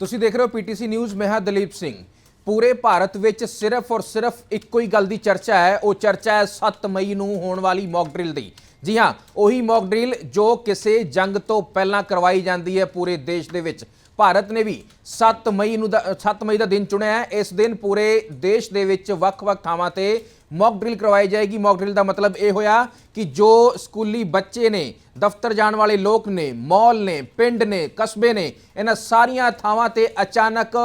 ਤੁਸੀਂ ਦੇਖ ਰਹੇ ਹੋ ਪੀਟੀਸੀ ਨਿਊਜ਼, ਮੈਂ ਹਾਂ ਦਲੀਪ ਸਿੰਘ। ਪੂਰੇ ਭਾਰਤ ਵਿੱਚ ਸਿਰਫ ਔਰ ਸਿਰਫ ਇੱਕੋ ਹੀ ਗੱਲ ਦੀ ਚਰਚਾ ਹੈ, ਉਹ ਚਰਚਾ ਹੈ 7 ਮਈ ਨੂੰ ਹੋਣ ਵਾਲੀ ਮੌਕ ਡਰਿਲ ਦੀ। ਜੀ ਹਾਂ, ਉਹੀ ਮੌਕ ਡਰਿਲ ਜੋ ਕਿਸੇ ਜੰਗ ਤੋਂ ਪਹਿਲਾਂ ਕਰਵਾਈ ਜਾਂਦੀ ਹੈ ਪੂਰੇ ਦੇਸ਼ ਦੇ ਵਿੱਚ। ਭਾਰਤ ਨੇ ਵੀ 7 ਮਈ ਨੂੰ ਦਾ 7 ਮਈ ਦਾ ਦਿਨ ਚੁਣਿਆ ਹੈ। ਇਸ ਦਿਨ ਪੂਰੇ ਦੇਸ਼ ਦੇ ਵਿੱਚ ਵੱਖ-ਵੱਖ ਥਾਵਾਂ ਤੇ ਮੌਕ ਡਰਿਲ ਕਰਵਾਈ ਜਾਏਗੀ। ਮੌਕ ਡਰਿਲ ਦਾ ਮਤਲਬ ਇਹ ਹੋਇਆ ਕਿ ਜੋ ਸਕੂਲੀ ਬੱਚੇ ਨੇ, ਦਫ਼ਤਰ ਜਾਣ ਵਾਲੇ ਲੋਕ ਨੇ, ਮਾਲ ਨੇ, ਪਿੰਡ ਨੇ, ਕਸਬੇ ਨੇ, ਇਹਨਾਂ ਸਾਰੀਆਂ ਥਾਵਾਂ ਤੇ ਅਚਾਨਕ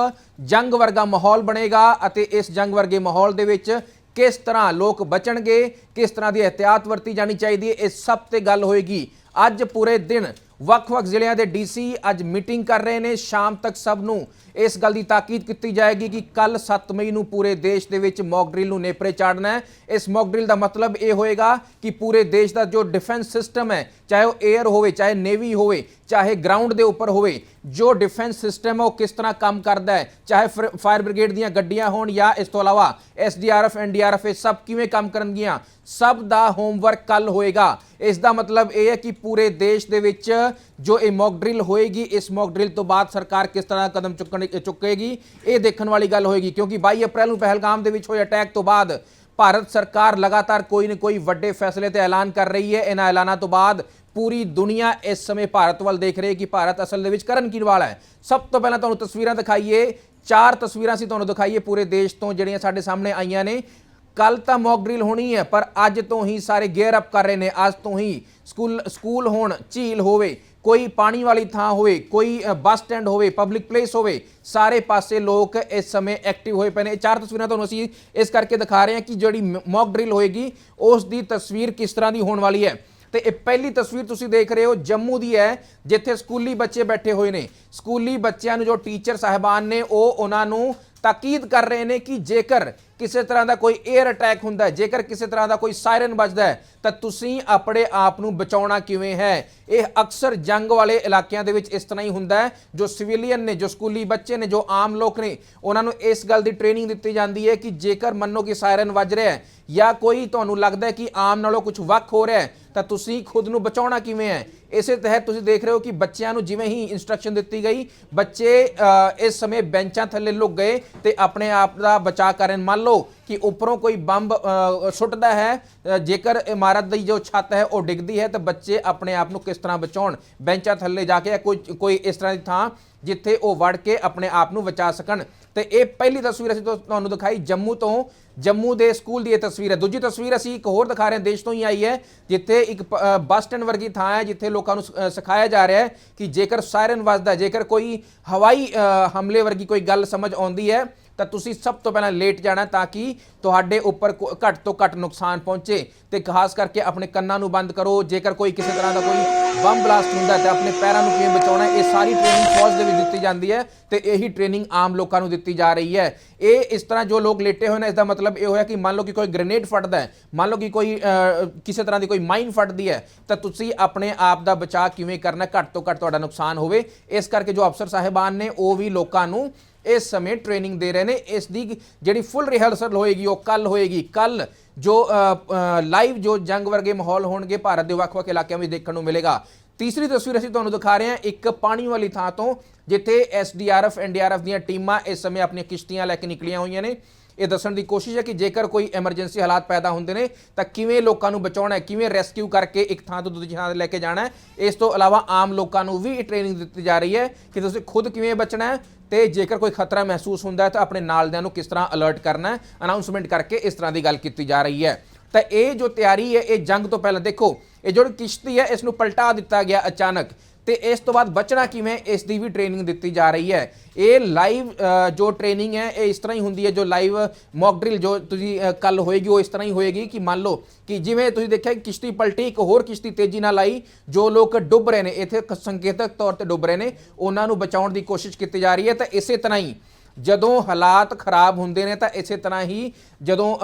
ਜੰਗ ਵਰਗਾ ਮਾਹੌਲ ਬਣੇਗਾ ਅਤੇ ਇਸ ਜੰਗ ਵਰਗੇ ਮਾਹੌਲ ਦੇ ਵਿੱਚ ਕਿਸ ਤਰ੍ਹਾਂ ਲੋਕ ਬਚਣਗੇ, ਕਿਸ ਤਰ੍ਹਾਂ ਦੀ ਇhtiyਾਤ ਵਰਤੀ ਜਾਣੀ ਚਾਹੀਦੀ ਹੈ, ਇਹ ਸਭ ਤੇ ਗੱਲ ਹੋਏਗੀ। ਅੱਜ ਪੂਰੇ ਦਿਨ ਵੱਖ-ਵੱਖ ਜ਼ਿਲ੍ਹਿਆਂ ਦੇ ਡੀਸੀ ਅੱਜ ਮੀਟਿੰਗ ਕਰ ਰਹੇ ਨੇ। ਸ਼ਾਮ ਤੱਕ ਸਭ ਨੂੰ ਇਸ ਗੱਲ ਦੀ ਤਾਕੀਦ ਕੀਤੀ ਜਾਏਗੀ ਕਿ ਕੱਲ 7 ਮਈ ਨੂੰ ਪੂਰੇ ਦੇਸ਼ ਦੇ ਵਿੱਚ ਮੌਕ ਡਰਿਲ ਨੂੰ ਨੇਪਰੇ ਚਾੜਨਾ ਹੈ। ਇਸ ਮੌਕ ਡਰਿਲ ਦਾ ਮਤਲਬ ਇਹ ਹੋਏਗਾ ਕਿ ਪੂਰੇ ਦੇਸ਼ ਦਾ ਜੋ ਡਿਫੈਂਸ ਸਿਸਟਮ ਹੈ, ਚਾਹੇ ਉਹ 에ਅਰ ਹੋਵੇ, ਚਾਹੇ ਨੇਵੀ ਹੋਵੇ, ਚਾਹੇ ਗਰਾਊਂਡ ਦੇ ਉੱਪਰ ਹੋਵੇ ਜੋ ਡਿਫੈਂਸ ਸਿਸਟਮ ਹੈ ਉਹ ਕਿਸ ਤਰ੍ਹਾਂ ਕੰਮ ਕਰਦਾ ਹੈ? ਚਾਹੇ ਫਾਇਰ ਬ੍ਰਿਗੇਡ ਦੀਆਂ ਗੱਡੀਆਂ ਹੋਣ ਜਾਂ ਇਸ ਤੋਂ ਇਲਾਵਾ ਐਸਡੀਆਰਐਫ ਐਨਡੀਆਰਐਫ ਇਹ ਸਭ ਕਿਵੇਂ ਕੰਮ ਕਰਨਗੀਆਂ? ਸਭ ਦਾ ਹੋਮਵਰਕ ਕੱਲ ਹੋਏਗਾ। ਇਸ ਦਾ ਮਤਲਬ ਇਹ ਹੈ ਕਿ ਪੂਰੇ ਦੇਸ਼ ਦੇ ਵਿੱਚ ਜੋ ਇਹ ਮੌਕ ਡਰਿਲ ਹੋਏਗੀ, ਇਸ ਮੌਕ ਡਰਿਲ ਤੋਂ ਬਾਅਦ ਸਰਕਾਰ ਕਿਸ ਤਰ੍ਹਾਂ ਕਦਮ ਚੁੱਕਣ, ਚੁੱਕੇਗੀ, ਇਹ ਦੇਖਣ ਵਾਲੀ ਗੱਲ ਹੋਏਗੀ। ਕਿਉਂਕਿ 22 ਅਪ੍ਰੈਲ ਨੂੰ ਪਹਿਲਗਾਮ ਦੇ ਵਿੱਚ ਹੋਏ ਅਟੈਕ ਤੋਂ ਬਾਅਦ ਭਾਰਤ ਸਰਕਾਰ ਲਗਾਤਾਰ ਕੋਈ ਨਾ ਕੋਈ ਵੱਡੇ ਫੈਸਲੇ ਤੇ ਐਲਾਨ ਕਰ ਰਹੀ ਹੈ। ਇਹਨਾਂ ਐਲਾਨਾਂ ਤੋਂ ਬਾਅਦ ਪੂਰੀ ਦੁਨੀਆ ਇਸ ਸਮੇਂ ਭਾਰਤ ਵੱਲ ਦੇਖ ਰਹੀ ਹੈ ਕਿ ਭਾਰਤ ਅਸਲ ਦੇ ਵਿੱਚ ਕਰਨ ਕੀ ਵਾਲਾ ਹੈ। ਸਭ ਤੋਂ ਪਹਿਲਾਂ ਤੁਹਾਨੂੰ ਤਸਵੀਰਾਂ ਦਿਖਾਈਏ। ਚਾਰ ਤਸਵੀਰਾਂ ਸੀ ਤੁਹਾਨੂੰ ਦਿਖਾਈਏ ਪੂਰੇ ਦੇਸ਼ ਤੋਂ ਜਿਹੜੀਆਂ ਸਾਡੇ ਸਾਹਮਣੇ ਆਈਆਂ ਨੇ। ਕੱਲ ਤਾਂ ਮੌਕ ਡਰਿਲ ਹੋਣੀ ਹੈ, ਪਰ ਅੱਜ ਤੋਂ ਹੀ ਸਾਰੇ ਗੇਅਰ ਅਪ ਕਰ ਰਹੇ ਨੇ। ਅੱਜ ਤੋਂ ਹੀ ਸਕੂਲ ਸਕੂਲ ਹੋਣ, ਝੀਲ ਹੋਵੇ, ਕੋਈ ਪਾਣੀ ਵਾਲੀ ਥਾਂ ਹੋਵੇ, ਕੋਈ ਬੱਸ ਸਟੈਂਡ ਹੋਵੇ ਪਬਲਿਕ ਪਲੇਸ ਹੋਵੇ, ਸਾਰੇ ਪਾਸੇ ਲੋਕ ਇਸ ਸਮੇਂ ਐਕਟਿਵ ਹੋਏ ਪਏ ਨੇ। ਚਾਰ ਤਸਵੀਰਾਂ ਤੁਹਾਨੂੰ ਅਸੀਂ ਇਸ ਕਰਕੇ ਦਿਖਾ ਰਹੇ ਹਾਂ ਕਿ ਜਿਹੜੀ ਮੌਕ ਡਰਿਲ ਹੋਏਗੀ, ਉਸ ਦੀ ਤਸਵੀਰ ਕਿਸ ਤਰ੍ਹਾਂ ਦੀ ਹੋਣ ਵਾਲੀ ਹੈ। ਤੇ ਇਹ ਪਹਿਲੀ ਤਸਵੀਰ ਤੁਸੀਂ ਦੇਖ ਰਹੇ ਹੋ ਜੰਮੂ ਦੀ ਹੈ, ਜਿੱਥੇ ਸਕੂਲੀ ਬੱਚੇ ਬੈਠੇ ਹੋਏ ਨੇ। ਸਕੂਲੀ ਬੱਚਿਆਂ ਨੂੰ ਜੋ ਟੀਚਰ ਸਾਹਿਬਾਨ ਨੇ, ਉਹ ਉਹਨਾਂ ਨੂੰ ਤਾਕੀਦ ਕਰ ਰਹੇ ਨੇ ਕਿ ਜੇਕਰ ਕਿਸੇ ਤਰ੍ਹਾਂ ਦਾ ਕੋਈ 에ਅਰ ਅਟੈਕ ਹੁੰਦਾ ਹੈ, ਜੇਕਰ ਕਿਸੇ ਤਰ੍ਹਾਂ ਦਾ ਕੋਈ ਸਾਇਰਨ ਵੱਜਦਾ ਹੈ, ਤਾਂ ਤੁਸੀਂ ਆਪਣੇ ਆਪ ਨੂੰ ਬਚਾਉਣਾ ਕਿਵੇਂ ਹੈ? ਇਹ ਅਕਸਰ ਜੰਗ ਵਾਲੇ ਇਲਾਕਿਆਂ ਦੇ ਵਿੱਚ ਇਸ ਤਰ੍ਹਾਂ ਹੀ ਹੁੰਦਾ ਹੈ, ਜੋ ਸਿਵਿਲੀਅਨ ਨੇ, ਜੋ ਸਕੂਲੀ ਬੱਚੇ ਨੇ, ਜੋ ਆਮ ਲੋਕ ਨੇ, ਉਹਨਾਂ ਨੂੰ ਇਸ ਗੱਲ ਦੀ ਟ੍ਰੇਨਿੰਗ ਦਿੱਤੀ ਜਾਂਦੀ ਹੈ ਕਿ ਜੇਕਰ ਮੰਨੋ ਕਿ ਸਾਇਰਨ ਵੱਜ ਰਿਹਾ ਹੈ ਜਾਂ ਕੋਈ ਤੁਹਾਨੂੰ ਲੱਗਦਾ ਹੈ ਕਿ ਆਮ ਨਾਲੋਂ ਕੁਝ ਵੱਖ ਹੋ ਰਿਹਾ ਹੈ, ਤਾਂ ਤੁਸੀਂ ਖੁਦ ਨੂੰ ਬਚਾਉਣਾ ਕਿਵੇਂ ਹੈ? ਇਸੇ ਤਹਿਤ ਤੁਸੀਂ ਦੇਖ ਰਹੇ ਹੋ ਕਿ ਬੱਚਿਆਂ ਨੂੰ ਜਿਵੇਂ ਹੀ ਇਨਸਟਰਕਸ਼ਨ ਦਿੱਤੀ ਗਈ, ਬੱਚੇ ਇਸ ਸਮੇਂ ਬੈਂਚਾਂ ਥੱਲੇ ਲੁਕ ਗਏ ਤੇ ਆਪਣੇ ਆਪ ਦਾ ਬਚਾਅ ਕਰਨ ਮੰਨ ਲਓ ਕਿ ਉੱਪਰੋਂ ਕੋਈ ਬੰਬ ਸੁੱਟਦਾ ਹੈ ਜੇਕਰ ਇਮਾਰਤ ਦੀ ਜੋ ਛੱਤ ਹੈ ਉਹ ਡਿੱਗਦੀ ਹੈ, ਤਾਂ ਬੱਚੇ ਆਪਣੇ ਆਪ ਨੂੰ ਕਿਸ ਤਰ੍ਹਾਂ ਬਚਾਉਣ? ਬੈਂਚਾਂ ਥੱਲੇ ਜਾ ਕੇ ਕੋਈ ਕੋਈ ਇਸ ਤਰ੍ਹਾਂ ਦੀ ਥਾਂ ਜਿੱਥੇ ਉਹ ਵੜ ਕੇ ਆਪਣੇ ਆਪ ਨੂੰ ਬਚਾ ਸਕਣ। ਤੇ ਇਹ ਪਹਿਲੀ ਤਸਵੀਰ ਅਸੀਂ ਤੁਹਾਨੂੰ ਦਿਖਾਈ ਜੰਮੂ ਤੋਂ, ਜੰਮੂ ਦੇ ਸਕੂਲ ਦੀ ਇਹ ਤਸਵੀਰ ਹੈ। ਦੂਜੀ ਤਸਵੀਰ ਅਸੀਂ ਇੱਕ ਹੋਰ ਦਿਖਾ ਰਹੇ ਹਾਂ, ਦੇਸ਼ ਤੋਂ ਹੀ ਆਈ ਹੈ, ਜਿੱਥੇ ਇੱਕ ਬੱਸ ਸਟੈਂਡ ਵਰਗੀ ਥਾਂ ਹੈ, ਜਿੱਥੇ ਲੋਕਾਂ ਨੂੰ ਸਿਖਾਇਆ ਜਾ ਰਿਹਾ ਹੈ ਕਿ ਜੇਕਰ ਸਾਇਰਨ ਵੱਜਦਾ ਜੇਕਰ ਕੋਈ ਹਵਾਈ ਹਮਲੇ ਵਰਗੀ ਕੋਈ ਗੱਲ ਸਮਝ ਆਉਂਦੀ ਹੈ ਤਾਂ ਤੁਸੀਂ ਸਭ ਤੋਂ ਪਹਿਲਾਂ ਲੇਟ ਜਾਣਾ ਤਾਂ ਕਿ ਤੁਹਾਡੇ ਉੱਪਰ ਕੋ- ਘੱਟ ਤੋਂ ਘੱਟ ਨੁਕਸਾਨ ਪਹੁੰਚੇ ਤੇ ਖਾਸ ਕਰਕੇ ਆਪਣੇ ਕੰਨਾਂ ਨੂੰ ਬੰਦ ਕਰੋ। ਜੇਕਰ ਕੋਈ ਕਿਸੇ ਤਰ੍ਹਾਂ ਦਾ ਕੋਈ ਬੰਬ ਬਲਾਸਟ ਹੁੰਦਾ ਹੈ ਤਾਂ ਆਪਣੇ ਪੈਰਾਂ ਨੂੰ ਕਿਵੇਂ ਬਚਾਉਣਾ, ਇਹ ਸਾਰੀ ਟ੍ਰੇਨਿੰਗ ਫੌਜ ਦੇ ਵਿੱਚ ਦਿੱਤੀ ਜਾਂਦੀ ਹੈ ਤੇ ਇਹੀ ਟ੍ਰੇਨਿੰਗ ਆਮ ਲੋਕਾਂ ਨੂੰ ਦਿੱਤੀ ਜਾ ਰਹੀ ਹੈ। ਇਹ ਇਸ ਤਰ੍ਹਾਂ ਜੋ ਲੋਕ ਲੇਟੇ ਹੋਏ ਨੇ ਇਸ ਦਾ ਮਤਲਬ ਇਹ ਹੋਇਆ ਕਿ ਮੰਨ ਲਓ ਕਿ ਕੋਈ ਗ੍ਰੇਨੇਡ ਫਟਦਾ ਹੈ, ਮੰਨ ਲਓ ਕਿ ਕੋਈ ਕਿਸੇ ਤਰ੍ਹਾਂ ਦੀ ਕੋਈ ਮਾਈਨ ਫਟਦੀ ਹੈ, ਤਾਂ ਤੁਸੀਂ ਆਪਣੇ ਆਪ ਦਾ ਬਚਾਅ ਕਿਵੇਂ ਕਰਨਾ, ਘੱਟ ਤੋਂ ਘੱਟ ਤੁਹਾਡਾ ਨੁਕਸਾਨ ਹੋਵੇ। ਇਸ ਕਰਕੇ ਜੋ ਅਫਸਰ ਸਾਹਿਬਾਨ ਨੇ, ਉਹ ਵੀ ਲੋਕਾਂ ਨੂੰ ਇਸ ਸਮੇਂ ਟ੍ਰੇਨਿੰਗ ਦੇ ਰਹੇ ਨੇ। ਇਸ ਦੀ ਜਿਹੜੀ ਫੁੱਲ ਰਿਹਰਸਲ ਹੋਏਗੀ, ਉਹ ਕੱਲ ਹੋਏਗੀ। ਕੱਲ ਜੋ ਲਾਈਵ ਜੋ ਜੰਗ ਵਰਗੇ ਮਾਹੌਲ ਹੋਣਗੇ, ਭਾਰਤ ਦੇ ਵੱਖ-ਵੱਖ ਇਲਾਕਿਆਂ ਵਿੱਚ ਦੇਖਣ ਨੂੰ ਮਿਲੇਗਾ। ਤੀਸਰੀ ਤਸਵੀਰ ਅਸੀਂ ਤੁਹਾਨੂੰ ਦਿਖਾ ਰਹੇ ਹਾਂ ਇੱਕ ਪਾਣੀ ਵਾਲੀ ਥਾਂ ਤੋਂ, ਜਿੱਥੇ ਐਸਡੀਆਰਐਫ ਐਨਡੀਆਰਐਫ ਦੀਆਂ ਟੀਮਾਂ ਇਸ ਸਮੇਂ ਆਪਣੀਆਂ ਕਿਸ਼ਤੀਆਂ ਲੈ ਕੇ ਨਿਕਲੀਆਂ ਹੋਈਆਂ ਨੇ। ਇਹ ਦੱਸਣ ਦੀ ਕੋਸ਼ਿਸ਼ ਹੈ ਕਿ ਜੇਕਰ ਕੋਈ ਐਮਰਜੈਂਸੀ ਹਾਲਾਤ ਪੈਦਾ ਹੁੰਦੇ ਨੇ, ਤਾਂ ਕਿਵੇਂ ਲੋਕਾਂ ਨੂੰ ਬਚਾਉਣਾ ਹੈ, ਕਿਵੇਂ ਰੈਸਕਿਊ ਕਰਕੇ ਇੱਕ ਥਾਂ ਤੋਂ ਦੂਜੀ ਥਾਂ ਤੇ ਲੈ ਕੇ ਜਾਣਾ ਹੈ। ਇਸ ਤੋਂ ਇਲਾਵਾ ਆਮ ਲੋਕਾਂ ਨੂੰ ਵੀ ਇਹ ਟ੍ਰੇਨਿੰਗ ਦਿੱਤੀ ਜਾ ਰਹੀ ਹੈ ਕਿ ਤੁਸੀਂ ਖੁਦ ਕਿਵੇਂ ਬਚਣਾ ਹੈ ਤੇ ਜੇਕਰ ਕੋਈ ਖਤਰਾ ਮਹਿਸੂਸ ਹੁੰਦਾ ਹੈ ਤਾਂ ਆਪਣੇ ਨਾਲਦਿਆਂ ਨੂੰ ਕਿਸ ਤਰ੍ਹਾਂ ਅਲਰਟ ਕਰਨਾ ਹੈ? ਅਨਾਉਂਸਮੈਂਟ ਕਰਕੇ ਇਸ ਤਰ੍ਹਾਂ ਦੀ ਗੱਲ ਕੀਤੀ ਜਾ ਰਹੀ ਹੈ। ਤਾਂ ਇਹ ਜੋ ਤਿਆਰੀ ਹੈ, ਇਹ ਜੰਗ ਤੋਂ ਪਹਿਲਾਂ ਦੇਖੋ, ਇਹ ਜਿਹੜੀ ਕਿਸ਼ਤੀ ਹੈ, ਇਸ ਨੂੰ ਪਲਟਾ ਦਿੱਤਾ ਗਿਆ ਅਚਾਨਕ। ਤੇ ਇਸ ਤੋਂ ਬਾਅਦ ਬਚਣਾ ਕਿਵੇਂ, ਇਸ ਦੀ ਵੀ ਟ੍ਰੇਨਿੰਗ ਦਿੱਤੀ ਜਾ ਰਹੀ ਹੈ। ਇਹ ਲਾਈਵ ਜੋ ਟ੍ਰੇਨਿੰਗ ਹੈ, ਇਹ ਇਸ ਤਰ੍ਹਾਂ ਹੀ ਹੁੰਦੀ ਹੈ, ਜੋ ਲਾਈਵ ਮੌਕ ਡਰਿਲ ਜੋ ਤੁਸੀਂ ਕੱਲ ਹੋਏਗੀ, ਉਹ ਇਸ ਤਰ੍ਹਾਂ ਹੀ ਹੋਏਗੀ ਕਿ ਮੰਨ ਲਓ ਕਿ ਜਿਵੇਂ ਤੁਸੀਂ ਦੇਖਿਆ ਕਿ ਕਿਸ਼ਤੀ ਪਲਟੀ, ਇੱਕ ਹੋਰ ਕਿਸ਼ਤੀ ਤੇਜ਼ੀ ਨਾਲ ਆਈ, ਜੋ ਲੋਕ ਡੁੱਬ ਰਹੇ ਨੇ, ਇੱਥੇ ਸੰਕੇਤਕ ਤੌਰ ਤੇ ਡੁੱਬ ਰਹੇ ਨੇ, ਉਹਨਾਂ ਨੂੰ ਬਚਾਉਣ ਦੀ ਕੋਸ਼ਿਸ਼ ਕੀਤੀ ਜਾ ਰਹੀ ਹੈ, ਤਾਂ ਇਸੇ ਤਰ੍ਹਾਂ ਹੀ ਜਦੋਂ ਹਾਲਾਤ ਖਰਾਬ ਹੁੰਦੇ ਨੇ ਤਾਂ ਇਸੇ ਤਰ੍ਹਾਂ ਹੀ ਜਦੋਂ